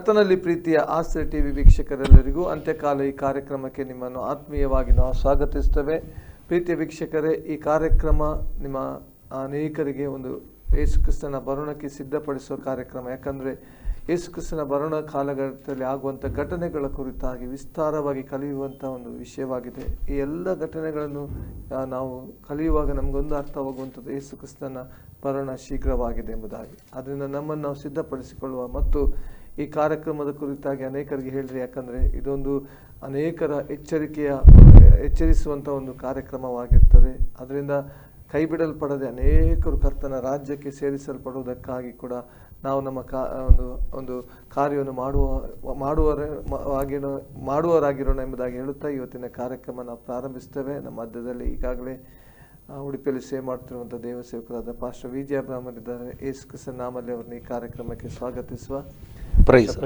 ಕರ್ತನಲ್ಲಿ ಪ್ರೀತಿಯ ಆಸ್ತ್ರ ಟಿವಿ ವೀಕ್ಷಕರೆಲ್ಲರಿಗೂ ಅಂತ್ಯಕಾಲ ಈ ಕಾರ್ಯಕ್ರಮಕ್ಕೆ ನಿಮ್ಮನ್ನು ಆತ್ಮೀಯವಾಗಿ ನಾವು ಸ್ವಾಗತಿಸ್ತೇವೆ. ಪ್ರೀತಿಯ ವೀಕ್ಷಕರೇ, ಈ ಕಾರ್ಯಕ್ರಮ ನಿಮ್ಮ ಅನೇಕರಿಗೆ ಒಂದು ಯೇಸುಕ್ರಿಸ್ತನ ಬರುಣಕ್ಕೆ ಸಿದ್ಧಪಡಿಸುವ ಕಾರ್ಯಕ್ರಮ. ಯಾಕಂದರೆ ಯೇಸುಕ್ರಿಸ್ತನ ಬರುಣ ಕಾಲಘಟ್ಟದಲ್ಲಿ ಆಗುವಂಥ ಘಟನೆಗಳ ಕುರಿತಾಗಿ ವಿಸ್ತಾರವಾಗಿ ಕಲಿಯುವಂಥ ಒಂದು ವಿಷಯವಾಗಿದೆ. ಈ ಎಲ್ಲ ಘಟನೆಗಳನ್ನು ನಾವು ಕಲಿಯುವಾಗ ನಮಗೊಂದು ಅರ್ಥವಾಗುವಂಥದ್ದು ಯೇಸುಕ್ರಿಸ್ತನ ಬರುಣ ಶೀಘ್ರವಾಗಿದೆ ಎಂಬುದಾಗಿ. ಅದರಿಂದ ನಮ್ಮನ್ನು ನಾವು ಸಿದ್ಧಪಡಿಸಿಕೊಳ್ಳುವ ಮತ್ತು ಈ ಕಾರ್ಯಕ್ರಮದ ಕುರಿತಾಗಿ ಅನೇಕರಿಗೆ ಹೇಳ್ರಿ, ಯಾಕಂದರೆ ಇದೊಂದು ಅನೇಕರ ಎಚ್ಚರಿಕೆಯ ಎಚ್ಚರಿಸುವಂಥ ಒಂದು ಕಾರ್ಯಕ್ರಮವಾಗಿರ್ತದೆ. ಅದರಿಂದ ಕೈ ಬಿಡಲ್ಪಡದೆ ಅನೇಕರು ಕರ್ತನ ರಾಜ್ಯಕ್ಕೆ ಸೇರಿಸಲ್ಪಡುವುದಕ್ಕಾಗಿ ಕೂಡ ನಾವು ನಮ್ಮ ಕಾ, ಒಂದು ಒಂದು ಕಾರ್ಯವನ್ನು ಮಾಡುವ, ಮಾಡುವರ, ಆಗಿರೋ, ಮಾಡುವವರಾಗಿರೋಣ ಎಂಬುದಾಗಿ ಹೇಳುತ್ತಾ ಇವತ್ತಿನ ಕಾರ್ಯಕ್ರಮ ನಾವು ಪ್ರಾರಂಭಿಸ್ತೇವೆ. ನಮ್ಮ ಮಧ್ಯದಲ್ಲಿ ಈಗಾಗಲೇ ಉಡುಪಿಯಲ್ಲಿ ಸೇವೆ ಮಾಡ್ತಿರುವಂಥ ದೇವಸೇವಕರಾದ ಪಾಸ್ಟರ್ ವಿಜಯ ಬ್ರಾಹ್ಮಣರಿದ್ದಾರೆ ಯೇಸು ಕೃಷ್ಣ ನಾಮಲ್ಲಿ ಅವರನ್ನ ಈ ಕಾರ್ಯಕ್ರಮಕ್ಕೆ ಸ್ವಾಗತಿಸುವ. ಪ್ರೈಸ್.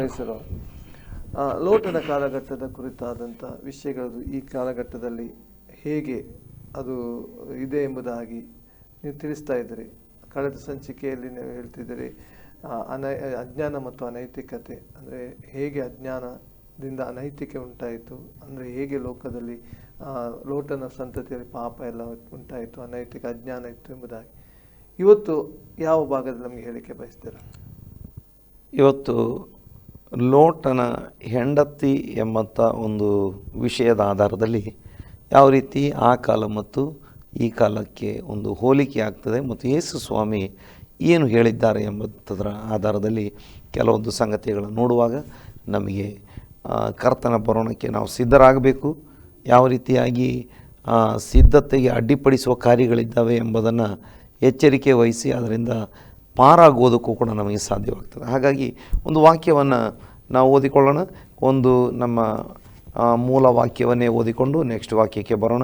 ಲೋಟನ ಕಾಲಘಟ್ಟದ ಕುರಿತಾದಂಥ ವಿಷಯಗಳು ಈ ಕಾಲಘಟ್ಟದಲ್ಲಿ ಹೇಗೆ ಅದು ಇದೆ ಎಂಬುದಾಗಿ ನೀವು ತಿಳಿಸ್ತಾ ಇದ್ದೀರಿ. ಕಳೆದ ಸಂಚಿಕೆಯಲ್ಲಿ ನೀವು ಹೇಳ್ತಿದ್ದೀರಿ ಅನೈ, ಅಜ್ಞಾನ ಮತ್ತು ಅನೈತಿಕತೆ, ಅಂದರೆ ಹೇಗೆ ಅಜ್ಞಾನದಿಂದ ಅನೈತಿಕೆ ಉಂಟಾಯಿತು, ಅಂದರೆ ಹೇಗೆ ಲೋಕದಲ್ಲಿ ಲೋಟನ ಸಂತತಿಯಲ್ಲಿ ಪಾಪ ಎಲ್ಲ ಉಂಟಾಯಿತು, ಅನೈತಿಕ ಅಜ್ಞಾನ ಇತ್ತು ಎಂಬುದಾಗಿ. ಇವತ್ತು ಯಾವ ಭಾಗದಲ್ಲಿ ನಮಗೆ ಹೇಳಿಕೆ ಬಯಸ್ತೀರಾ? ಇವತ್ತು ಲೋಟನ ಹೆಂಡತಿ ಎಂಬಂಥ ಒಂದು ವಿಷಯದ ಆಧಾರದಲ್ಲಿ ಯಾವ ರೀತಿ ಆ ಕಾಲ ಮತ್ತು ಈ ಕಾಲಕ್ಕೆ ಒಂದು ಹೋಲಿಕೆ ಆಗ್ತದೆ ಮತ್ತು ಯೇಸು ಸ್ವಾಮಿ ಏನು ಹೇಳಿದ್ದಾರೆ ಎಂಬಂಥದ್ರ ಆಧಾರದಲ್ಲಿ ಕೆಲವೊಂದು ಸಂಗತಿಗಳನ್ನು ನೋಡುವಾಗ ನಮಗೆ ಕರ್ತನ ಬರೋಣಕ್ಕೆ ನಾವು ಸಿದ್ಧರಾಗಬೇಕು. ಯಾವ ರೀತಿಯಾಗಿ ಸಿದ್ಧತೆಗೆ ಅಡ್ಡಿಪಡಿಸುವ ಕಾರ್ಯಗಳಿದ್ದಾವೆ ಎಂಬುದನ್ನು ಎಚ್ಚರಿಕೆ ವಹಿಸಿ, ಅದರಿಂದ ಪಾರಾಗುವುದಕ್ಕೂ ಕೂಡ ನಮಗೆ ಸಾಧ್ಯವಾಗ್ತದೆ. ಹಾಗಾಗಿ ಒಂದು ವಾಕ್ಯವನ್ನು ನಾವು ಓದಿಕೊಳ್ಳೋಣ. ಒಂದು ನಮ್ಮ ಮೂಲ ವಾಕ್ಯವನ್ನೇ ಓದಿಕೊಂಡು ನೆಕ್ಸ್ಟ್ ವಾಕ್ಯಕ್ಕೆ ಬರೋಣ.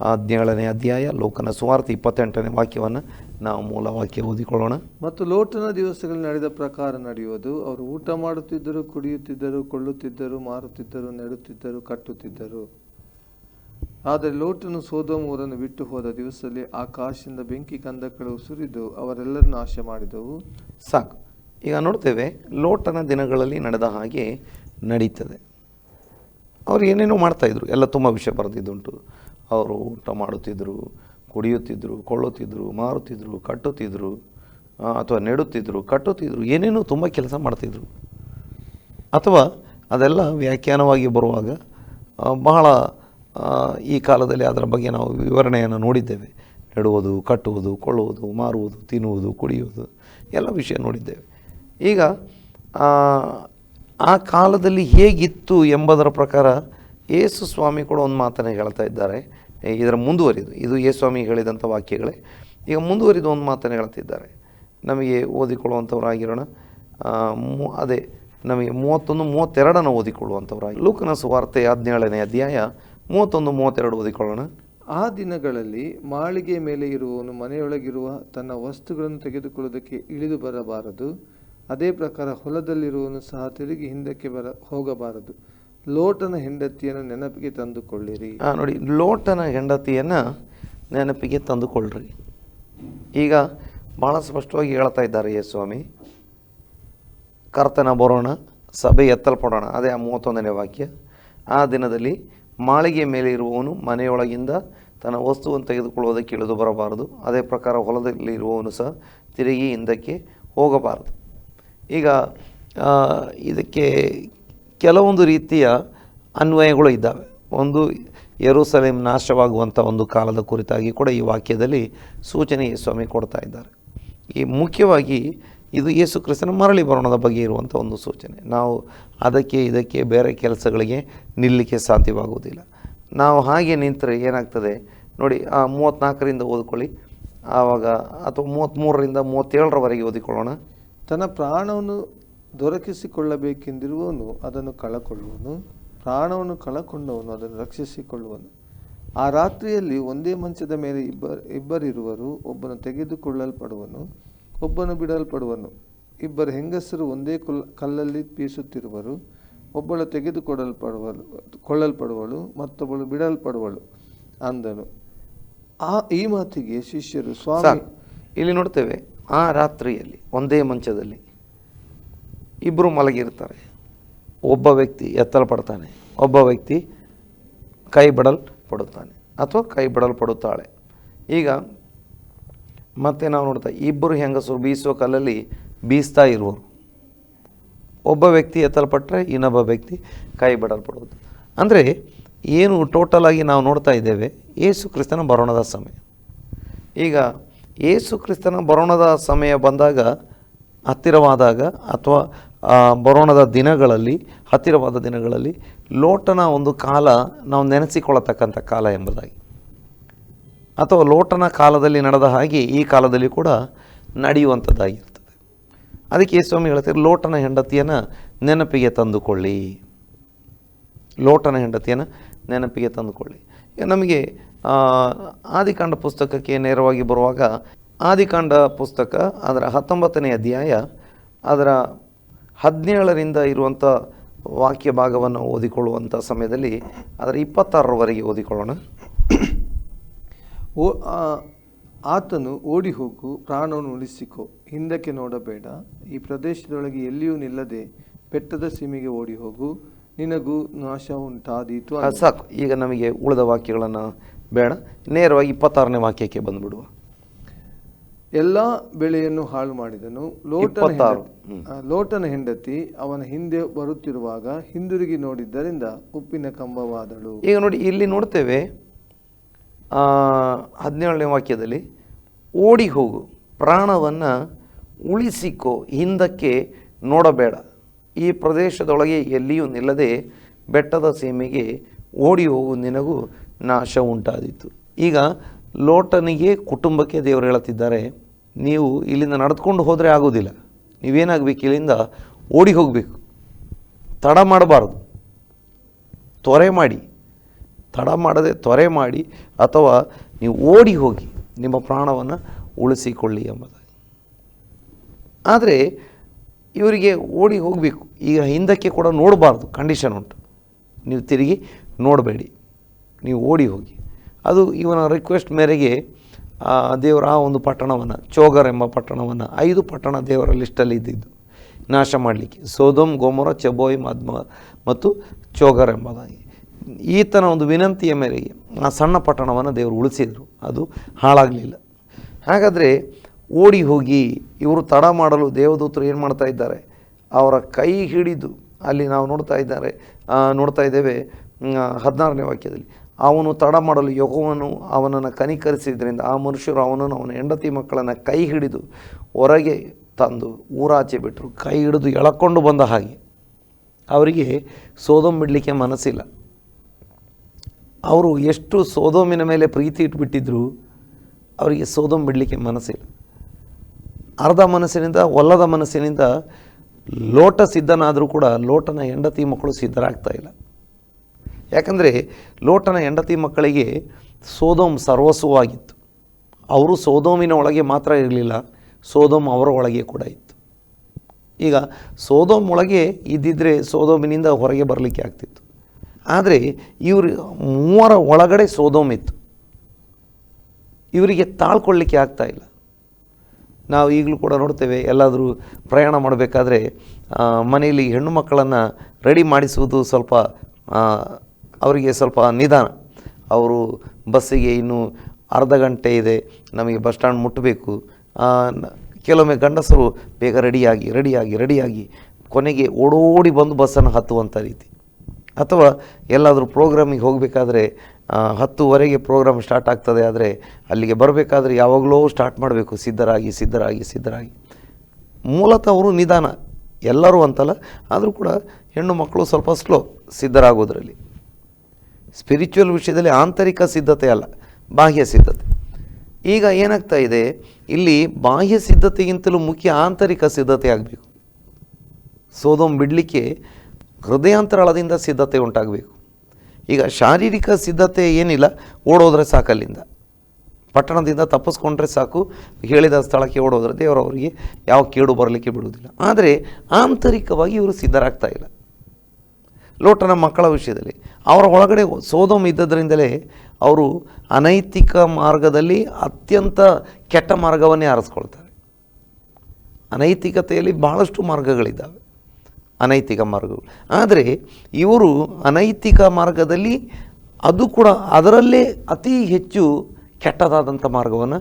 ಹದಿನೇಳನೇ ಅಧ್ಯಾಯ, ಲೋಕನ ಸುವಾರ್ಥ ಇಪ್ಪತ್ತೆಂಟನೇ ವಾಕ್ಯವನ್ನು ನಾವು ಮೂಲ ವಾಕ್ಯ ಓದಿಕೊಳ್ಳೋಣ. ಮತ್ತು ಲೋಟನ ದಿವಸಗಳಲ್ಲಿ ನಡೆದ ಪ್ರಕಾರ ನಡೆಯುವುದು. ಅವರು ಊಟ ಮಾಡುತ್ತಿದ್ದರು, ಕುಡಿಯುತ್ತಿದ್ದರು, ಕೊಳ್ಳುತ್ತಿದ್ದರು, ಮಾರುತ್ತಿದ್ದರು, ನೆಡುತ್ತಿದ್ದರು, ಕಟ್ಟುತ್ತಿದ್ದರು. ಆದರೆ ಲೋಟನು ಸೋದೋಮ್ ಊರನ್ನು ಬಿಟ್ಟು ಹೋದ ದಿವಸದಲ್ಲಿ ಆಕಾಶದಿಂದ ಬೆಂಕಿ ಕಂದಕಗಳು ಸುರಿದು ಅವರೆಲ್ಲರನ್ನು ನಾಶ ಮಾಡಿದವು ಸಾಕು, ಈಗ ನೋಡ್ತೇವೆ ಲೋಟನ ದಿನಗಳಲ್ಲಿ ನಡೆದ ಹಾಗೆ ನಡೀತದೆ. ಅವ್ರು ಏನೇನೋ ಮಾಡ್ತಾಯಿದ್ರು ಎಲ್ಲ ತುಂಬ ವಿಷಯ ಬರೆದಿದ್ದುಂಟು. ಅವರು ಊಟ ಮಾಡುತ್ತಿದ್ದರು ಕುಡಿಯುತ್ತಿದ್ದರು ಕೊಳ್ಳುತ್ತಿದ್ದರು ಮಾರುತ್ತಿದ್ದರು ಕಟ್ಟುತ್ತಿದ್ದರು ಅಥವಾ ನೆಡುತ್ತಿದ್ದರು ಕಟ್ಟುತ್ತಿದ್ದರು ಏನೇನೋ ತುಂಬ ಕೆಲಸ ಮಾಡ್ತಿದ್ರು. ಅಥವಾ ಅದೆಲ್ಲ ವ್ಯಾಖ್ಯಾನವಾಗಿ ಬರುವಾಗ ಬಹಳ ಈ ಕಾಲದಲ್ಲಿ ಅದರ ಬಗ್ಗೆ ನಾವು ವಿವರಣೆಯನ್ನು ನೋಡಿದ್ದೇವೆ. ನೆಡುವುದು ಕಟ್ಟುವುದು ಕೊಳ್ಳುವುದು ಮಾರುವುದು ತಿನ್ನುವುದು ಕುಡಿಯುವುದು ಎಲ್ಲ ವಿಷಯ ನೋಡಿದ್ದೇವೆ. ಈಗ ಆ, ಕಾಲದಲ್ಲಿ ಹೇಗಿತ್ತು ಎಂಬುದರ ಪ್ರಕಾರ ಯೇಸು ಸ್ವಾಮಿ ಕೂಡ ಒಂದು ಮಾತನ್ನು ಹೇಳ್ತಾ ಇದ್ದಾರೆ. ಇದರ ಮುಂದುವರಿದು. ಇದು ಯೇಸು ಸ್ವಾಮಿ ಹೇಳಿದಂಥ ವಾಕ್ಯಗಳೇ. ಈಗ ಮುಂದುವರಿದು ಒಂದು ಮಾತನ್ನು ಹೇಳ್ತಿದ್ದಾರೆ. ನಮಗೆ ಓದಿಕೊಳ್ಳುವಂಥವರಾಗಿರೋಣ. ಅದೇ ನಮಗೆ ಮೂವತ್ತೊಂದು ಮೂವತ್ತೆರಡನ್ನು ಓದಿಕೊಳ್ಳುವಂಥವರಾಗಿ. ಲೂಕನ ಸುವಾರ್ತೆ ಹದಿನೇಳನೇ ಅಧ್ಯಾಯ ಮೂವತ್ತೊಂದು ಮೂವತ್ತೆರಡು ಓದಿಕೊಳ್ಳೋಣ. ಆ ದಿನಗಳಲ್ಲಿ ಮಾಳಿಗೆ ಮೇಲೆ ಇರುವವನು ಮನೆಯೊಳಗಿರುವ ತನ್ನ ವಸ್ತುಗಳನ್ನು ತೆಗೆದುಕೊಳ್ಳುವುದಕ್ಕೆ ಇಳಿದು ಬರಬಾರದು. ಅದೇ ಪ್ರಕಾರ ಹೊಲದಲ್ಲಿರುವವನು ಸಹ ತಿರುಗಿ ಹಿಂದಕ್ಕೆ ಬರ ಹೋಗಬಾರದು. ಲೋಟನ ಹೆಂಡತಿಯನ್ನು ನೆನಪಿಗೆ ತಂದುಕೊಳ್ಳಿರಿ. ಆ, ನೋಡಿ ಲೋಟನ ಹೆಂಡತಿಯನ್ನು ನೆನಪಿಗೆ ತಂದುಕೊಳ್ಳ್ರಿ ಈಗ ಭಾಳ ಸ್ಪಷ್ಟವಾಗಿ ಹೇಳ್ತಾ ಇದ್ದಾರೆ ಯೇಸು ಸ್ವಾಮಿ ಕರ್ತನ ಬರೋಣ ಸಭೆ ಎತ್ತಲ್ಪಡೋಣ. ಅದೇ ಆ ಮೂವತ್ತೊಂದನೇ ವಾಕ್ಯ. ಆ ದಿನದಲ್ಲಿ ಮಾಳಿಗೆ ಮೇಲೆ ಇರುವವನು ಮನೆಯೊಳಗಿಂದ ತನ್ನ ವಸ್ತುವನ್ನು ತೆಗೆದುಕೊಳ್ಳುವುದಕ್ಕೆ ಇಳಿದು ಬರಬಾರದು. ಅದೇ ಪ್ರಕಾರ ಹೊಲದಲ್ಲಿ ಇರುವವನು ಸಹ ತಿರುಗಿ ಹಿಂದಕ್ಕೆ ಹೋಗಬಾರದು. ಈಗ ಇದಕ್ಕೆ ಕೆಲವೊಂದು ರೀತಿಯ ಅನ್ವಯಗಳು ಇದ್ದಾವೆ. ಒಂದು, ಯೆರೂಸಲೇಮ್ ನಾಶವಾಗುವಂಥ ಒಂದು ಕಾಲದ ಕುರಿತಾಗಿ ಕೂಡ ಈ ವಾಕ್ಯದಲ್ಲಿ ಸೂಚನೆ ಸ್ವಾಮಿ ಕೊಡ್ತಾ ಇದ್ದಾರೆ. ಈ ಮುಖ್ಯವಾಗಿ ಇದು ಯೇಸು ಕ್ರಿಸ್ತನ ಮರಳಿ ಬರೋಣದ ಬಗ್ಗೆ ಇರುವಂಥ ಒಂದು ಸೂಚನೆ. ನಾವು ಅದಕ್ಕೆ ಇದಕ್ಕೆ ಬೇರೆ ಕೆಲಸಗಳಿಗೆ ನಿಲ್ಲಿಕ್ಕೆ ಸಾಧ್ಯವಾಗುವುದಿಲ್ಲ. ನಾವು ಹಾಗೆ ನಿಂತರೆ ಏನಾಗ್ತದೆ? ನೋಡಿ, ಆ ಮೂವತ್ತ್ನಾಲ್ಕರಿಂದ ಓದ್ಕೊಳ್ಳಿ. ಆವಾಗ ಅಥವಾ ಮೂವತ್ತ್ಮೂರರಿಂದ ಮೂವತ್ತೇಳರವರೆಗೆ ಓದಿಕೊಳ್ಳೋಣ. ತನ್ನ ಪ್ರಾಣವನ್ನು ದೊರಕಿಸಿಕೊಳ್ಳಬೇಕೆಂದಿರುವವನು ಅದನ್ನು ಕಳಕೊಳ್ಳುವನು. ಪ್ರಾಣವನ್ನು ಕಳಕೊಂಡವನು ಅದನ್ನು ರಕ್ಷಿಸಿಕೊಳ್ಳುವನು. ಆ ರಾತ್ರಿಯಲ್ಲಿ ಒಂದೇ ಮಂಚದ ಮೇಲೆ ಇಬ್ಬರು ಇಬ್ಬರಿರುವರು ಒಬ್ಬನು ತೆಗೆದುಕೊಳ್ಳಲ್ಪಡುವನು. ಒಬ್ಬನು ಬಿಡಲ್ಪಡುವನು. ಇಬ್ಬರು ಹೆಂಗಸರು ಒಂದೇ ಕುಲ್, ಕಲ್ಲಲ್ಲಿ ಬೀಸುತ್ತಿರುವರು ಒಬ್ಬಳು ತೆಗೆದುಕೊಡಲ್ಪಡುವಳು, ಕೊಳ್ಳಲ್ಪಡುವಳು, ಮತ್ತೊಬ್ಬಳು ಬಿಡಲ್ಪಡುವಳು ಅಂದನು. ಆ, ಈ ಮಾತಿಗೆ ಶಿಷ್ಯರು, ಸ್ವಾಮಿ ಇಲ್ಲಿ ನೋಡ್ತೇವೆ, ಆ ರಾತ್ರಿಯಲ್ಲಿ, ಒಂದೇ ಮಂಚದಲ್ಲಿ ಇಬ್ಬರು ಮಲಗಿರ್ತಾರೆ. ಒಬ್ಬ ವ್ಯಕ್ತಿ ಎತ್ತಲ್ಪಡ್ತಾನೆ, ಒಬ್ಬ ವ್ಯಕ್ತಿ ಕೈ ಬಿಡಲ್ಪಡುತ್ತಾನೆ ಅಥವಾ ಕೈ ಬಿಡಲ್ಪಡುತ್ತಾಳೆ. ಈಗ ಮತ್ತೆ ನಾವು ನೋಡ್ತಾ, ಇಬ್ಬರು ಹೆಂಗಸರು ಬೀಸುವ ಕಲ್ಲಲ್ಲಿ ಬೀಸ್ತಾ ಇರುವರು ಒಬ್ಬ ವ್ಯಕ್ತಿ ಎತ್ತಲ್ಪಟ್ಟರೆ ಇನ್ನೊಬ್ಬ ವ್ಯಕ್ತಿ ಕೈ ಬಿಡಲ್ಪಡೋದು ಅಂದರೆ ಏನು ಟೋಟಲ್ ಆಗಿ ನಾವು ನೋಡ್ತಾ ಇದ್ದೇವೆ, ಏಸು ಕ್ರಿಸ್ತನ ಬರೋಣದ ಸಮಯ. ಈಗ ಏಸು ಕ್ರಿಸ್ತನ ಬರೋಣದ ಸಮಯ ಬಂದಾಗ, ಹತ್ತಿರವಾದಾಗ ಅಥವಾ ಬರೋಣದ ದಿನಗಳಲ್ಲಿ, ಹತ್ತಿರವಾದ ದಿನಗಳಲ್ಲಿ ಲೋಟನ ಒಂದು ಕಾಲ ನಾವು ನೆನೆಸಿಕೊಳ್ಳತಕ್ಕಂಥ ಕಾಲ ಎಂಬುದಾಗಿ. ಅಥವಾ ಲೋಟನ ಕಾಲದಲ್ಲಿ ನಡೆದ ಹಾಗೆ ಈ ಕಾಲದಲ್ಲಿ ಕೂಡ ನಡೆಯುವಂಥದ್ದಾಗಿರ್ತದೆ. ಅದಕ್ಕೆ ಸ್ವಾಮಿ ಹೇಳ್ತಾರೆ, ಲೋಟನ ಹೆಂಡತಿಯನ್ನು ನೆನಪಿಗೆ ತಂದುಕೊಳ್ಳಿ. ಲೋಟನ ಹೆಂಡತಿಯನ್ನು ನೆನಪಿಗೆ ತಂದುಕೊಳ್ಳಿ. ನಮಗೆ ಆದಿಕಾಂಡ ಪುಸ್ತಕಕ್ಕೆ ನೇರವಾಗಿ ಬರುವಾಗ, ಆದಿಕಾಂಡ ಪುಸ್ತಕ ಅದರ ಹತ್ತೊಂಬತ್ತನೇ ಅಧ್ಯಾಯ, ಅದರ ಹದಿನೇಳರಿಂದ ಇರುವಂಥ ವಾಕ್ಯ ಭಾಗವನ್ನು ಓದಿಕೊಳ್ಳುವಂಥ ಸಮಯದಲ್ಲಿ ಅದರ ಇಪ್ಪತ್ತಾರರವರೆಗೆ ಓದಿಕೊಳ್ಳೋಣ. ಓ ಆತನು ಓಡಿ ಹೋಗು ಪ್ರಾಣವನ್ನು ಉಳಿಸಿಕೊ. ಹಿಂದಕ್ಕೆ ನೋಡಬೇಡ. ಈ ಪ್ರದೇಶದೊಳಗೆ ಎಲ್ಲಿಯೂ ನಿಲ್ಲದೆ ಬೆಟ್ಟದ ಸೀಮೆಗೆ ಓಡಿ ಹೋಗು ನಿನಗೂ ನಾಶ ಉಂಟಾದೀತು ಸಾಕು. ಈಗ ನಮಗೆ ಉಳಿದ ವಾಕ್ಯಗಳನ್ನು ಬೇಡ. ನೇರವಾಗಿ ಇಪ್ಪತ್ತಾರನೇ ವಾಕ್ಯಕ್ಕೆ ಬಂದುಬಿಡುವ. ಎಲ್ಲ ಬೆಳೆಯನ್ನು ಹಾಳು ಮಾಡಿದನು. ಲೋಟನ. ಲೋಟನ ಹೆಂಡತಿ ಅವನ ಹಿಂದೆ ಬರುತ್ತಿರುವಾಗ ಹಿಂದಿರುಗಿ ನೋಡಿದ್ದರಿಂದ ಉಪ್ಪಿನ ಕಂಬವಾದಳು. ಈಗ ನೋಡಿ ಇಲ್ಲಿ ನೋಡ್ತೇವೆ ಹದಿನೇಳನೇ ವಾಕ್ಯದಲ್ಲಿ ಓಡಿ ಹೋಗು, ಪ್ರಾಣವನ್ನು ಉಳಿಸಿಕೋ, ಹಿಂದಕ್ಕೆ ನೋಡಬೇಡ. ಈ ಪ್ರದೇಶದೊಳಗೆ ಎಲ್ಲಿಯೂ ನಿಲ್ಲದೆ ಬೆಟ್ಟದ ಸೀಮೆಗೆ ಓಡಿ ಹೋಗು ನಿನಗೂ ನಾಶ ಉಂಟಾದೀತು. ಈಗ ಲೋಟನಿಗೆ ಕುಟುಂಬಕ್ಕೆ ದೇವರು ಹೇಳುತ್ತಿದ್ದಾರೆ, ನೀವು ಇಲ್ಲಿಂದ ನಡೆದುಕೊಂಡು ಹೋದರೆ ಆಗೋದಿಲ್ಲ ನೀವೇನಾಗಬೇಕು ಇಲ್ಲಿಂದ ಓಡಿ ಹೋಗಬೇಕು. ತಡ ಮಾಡಬಾರ್ದು. ತ್ವರೆ ಮಾಡಿ. ತಡ ಮಾಡದೆ ತ್ವರೆ ಮಾಡಿ ಅಥವಾ ನೀವು ಓಡಿ ಹೋಗಿ ನಿಮ್ಮ ಪ್ರಾಣವನ್ನು ಉಳಿಸಿಕೊಳ್ಳಿ ಎಂಬುದಾಗಿ. ಆದರೆ ಇವರಿಗೆ ಓಡಿ ಹೋಗಬೇಕು. ಈಗ ಹಿಂದಕ್ಕೆ ಕೂಡ ನೋಡಬಾರ್ದು ಕಂಡೀಷನ್ ಉಂಟು. ನೀವು ತಿರುಗಿ ನೋಡಬೇಡಿ. ನೀವು ಓಡಿ ಹೋಗಿ. ಅದು ಇವನ ರಿಕ್ವೆಸ್ಟ್ ಮೇರೆಗೆ ದೇವರ ಆ ಒಂದು ಪಟ್ಟಣವನ್ನು, ಚೋಗರ್ ಎಂಬ ಪಟ್ಟಣವನ್ನು, ಐದು ಪಟ್ಟಣ ದೇವರ ಲಿಸ್ಟಲ್ಲಿ ಇದ್ದಿದ್ದು. ನಾಶ ಮಾಡಲಿಕ್ಕೆ. ಸೋದಮ್, ಗೋಮರ ಚಬೋಯ್ ಮದ್ಮ ಮತ್ತು ಚೋಗರ್ ಎಂಬುದಾಗಿ. ಈತನ ಒಂದು ವಿನಂತಿಯ ಮೇರೆಗೆ ಆ ಸಣ್ಣ ಪಟ್ಟಣವನ್ನು ದೇವರು ಉಳಿಸಿದರು. ಅದು ಹಾಳಾಗಲಿಲ್ಲ. ಹಾಗಾದರೆ ಓಡಿ ಹೋಗಿ ಇವರು ತಡ ಮಾಡಲು ದೇವದೂತರು ಏನು ಮಾಡ್ತಾ ಇದ್ದಾರೆ? ಅವರ ಕೈ ಹಿಡಿದು ಅಲ್ಲಿ ನಾವು ನೋಡ್ತಾ ಇದ್ದಾರೆ ನೋಡ್ತಾ ಇದ್ದೇವೆ ಹದಿನಾರನೇ ವಾಕ್ಯದಲ್ಲಿ. ಅವನು ತಡ ಮಾಡಲು ಯಹೋವನು ಅವನನ್ನು ಕನಿಕರಿಸಿದ್ರಿಂದ ಆ ಮನುಷ್ಯರು ಅವನನ್ನು ಅವನ ಹೆಂಡತಿ ಮಕ್ಕಳನ್ನು ಕೈ ಹಿಡಿದು ಹೊರಗೆ ತಂದು ಊರಾಚೆ ಬಿಟ್ಟರು ಕೈ ಹಿಡಿದು ಎಳಕೊಂಡು ಬಂದ ಹಾಗೆ. ಅವರಿಗೆ ಸೋದಂಬಿಡಲಿಕ್ಕೆ ಮನಸ್ಸಿಲ್ಲ. ಅವರು ಎಷ್ಟು ಸೋದೋಮಿನ ಮೇಲೆ ಪ್ರೀತಿ ಇಟ್ಬಿಟ್ಟಿದ್ರು, ಅವರಿಗೆ ಸೋದೋಮ್ ಬಿಡಲಿಕ್ಕೆ ಮನಸ್ಸಿಲ್ಲ. ಅರ್ಧ ಮನಸ್ಸಿನಿಂದ, ಒಲ್ಲದ ಮನಸ್ಸಿನಿಂದ ಲೋಟ ಸಿದ್ಧನಾದರೂ ಕೂಡ ಲೋಟನ ಹೆಂಡತಿ ಮಕ್ಕಳು ಸಿದ್ಧರಾಗ್ತಾ ಇಲ್ಲ. ಯಾಕಂದರೆ ಲೋಟನ ಹೆಂಡತಿ ಮಕ್ಕಳಿಗೆ ಸೋದೋಮ್ ಸರ್ವಸ್ವವಾಗಿತ್ತು. ಅವರು ಸೋದೋಮಿನ ಒಳಗೆ ಮಾತ್ರ ಇರಲಿಲ್ಲ, ಸೋದೋಮ್ ಅವರ ಒಳಗೆ ಕೂಡ ಇತ್ತು. ಈಗ ಸೋದೋಮ್ ಒಳಗೆ ಇದ್ದಿದ್ದರೆ ಸೋದೋಮಿನಿಂದ ಹೊರಗೆ ಬರಲಿಕ್ಕೆ ಆಗ್ತಿತ್ತು. ಆದರೆ ಇವರು ಮೂವರ ಒಳಗಡೆ ಸೋದೋಮಿತ್ತು ಇವರಿಗೆ ತಾಳ್ಕೊಳ್ಳಿಕ್ಕೆ ಆಗ್ತಾ ಇಲ್ಲ. ನಾವು ಈಗಲೂ ಕೂಡ ನೋಡ್ತೇವೆ, ಎಲ್ಲಾದರೂ ಪ್ರಯಾಣ ಮಾಡಬೇಕಾದ್ರೆ ಮನೆಯಲ್ಲಿ ಹೆಣ್ಣು ಮಕ್ಕಳನ್ನು ರೆಡಿ ಮಾಡಿಸುವುದು ಸ್ವಲ್ಪ ಅವರಿಗೆ ಸ್ವಲ್ಪ ನಿಧಾನ. ಅವರು ಬಸ್ಸಿಗೆ ಇನ್ನೂ ಅರ್ಧ ಗಂಟೆ ಇದೆ, ನಮಗೆ ಬಸ್ ಸ್ಟ್ಯಾಂಡ್ ಮುಟ್ಟಬೇಕು ಕೆಲವೊಮ್ಮೆ ಗಂಡಸರು ಬೇಗ ರೆಡಿಯಾಗಿ ರೆಡಿಯಾಗಿ ರೆಡಿಯಾಗಿ ಕೊನೆಗೆ ಓಡೋಡಿ ಬಂದು ಬಸ್ಸನ್ನು ಹತ್ತುವಂಥ ರೀತಿ. ಅಥವಾ ಎಲ್ಲಾದರೂ ಪ್ರೋಗ್ರಾಮಿಗೆ ಹೋಗಬೇಕಾದ್ರೆ ಹತ್ತುವರೆಗೆ ಪ್ರೋಗ್ರಾಮ್ ಸ್ಟಾರ್ಟ್ ಆಗ್ತದೆ ಆದರೆ ಅಲ್ಲಿಗೆ ಬರಬೇಕಾದ್ರೆ ಯಾವಾಗಲೂ ಸ್ಟಾರ್ಟ್ ಮಾಡಬೇಕು, ಸಿದ್ಧರಾಗಿ ಸಿದ್ಧರಾಗಿ ಸಿದ್ಧರಾಗಿ. ಮೂಲತಃ ಅವರು ನಿಧಾನ. ಎಲ್ಲರೂ ಅಂತಲ್ಲ, ಆದರೂ ಕೂಡ ಹೆಣ್ಣು ಮಕ್ಕಳು ಸ್ವಲ್ಪ ಸ್ಲೋ ಸಿದ್ಧರಾಗೋದ್ರಲ್ಲಿ. ಸ್ಪಿರಿಚುವಲ್ ವಿಷಯದಲ್ಲಿ ಆಂತರಿಕ ಸಿದ್ಧತೆ ಅಲ್ಲ, ಬಾಹ್ಯ ಸಿದ್ಧತೆ. ಈಗ ಏನಾಗ್ತಾ ಇದೆ, ಇಲ್ಲಿ ಬಾಹ್ಯ ಸಿದ್ಧತೆಗಿಂತಲೂ ಮುಖ್ಯ ಆಂತರಿಕ ಸಿದ್ಧತೆ ಆಗಬೇಕು. ಸೋದೋಮ್ ಬಿಡಲಿಕ್ಕೆ ಹೃದಯಾಂತರಾಳದಿಂದ ಸಿದ್ಧತೆ ಉಂಟಾಗಬೇಕು. ಈಗ ಶಾರೀರಿಕ ಸಿದ್ಧತೆ ಏನಿಲ್ಲ, ಓಡೋದ್ರೆ ಸಾಕಲ್ಲಿಂದ ಪಟ್ಟಣದಿಂದ ತಪ್ಪಿಸ್ಕೊಂಡ್ರೆ ಸಾಕು, ಹೇಳಿದ ಸ್ಥಳಕ್ಕೆ ಓಡೋದ್ರೆ ದೇವರು ಅವರಿಗೆ ಯಾವ ಕೇಡು ಬರಲಿಕ್ಕೆ ಬಿಡುವುದಿಲ್ಲ. ಆದರೆ ಆಂತರಿಕವಾಗಿ ಇವರು ಸಿದ್ಧರಾಗ್ತಾ ಇಲ್ಲ. ಲೋಟನ ಮಕ್ಕಳ ವಿಷಯದಲ್ಲಿ, ಅವರ ಒಳಗಡೆ ಸೋದಮ್ ಇದ್ದದರಿಂದಲೇ ಅವರು ಅನೈತಿಕ ಮಾರ್ಗದಲ್ಲಿ ಅತ್ಯಂತ ಕೆಟ್ಟ ಮಾರ್ಗವನ್ನೇ ಆರಿಸ್ಕೊಳ್ತಾರೆ. ಅನೈತಿಕತೆಯಲ್ಲಿ ಭಾಳಷ್ಟು ಮಾರ್ಗಗಳಿದ್ದಾವೆ. ಅನೈತಿಕ ಮಾರ್ಗಗಳು. ಆದರೆ ಇವರು ಅನೈತಿಕ ಮಾರ್ಗದಲ್ಲಿ ಅದು ಕೂಡ ಅದರಲ್ಲೇ ಅತಿ ಹೆಚ್ಚು ಕೆಟ್ಟದಾದಂಥ ಮಾರ್ಗವನ್ನು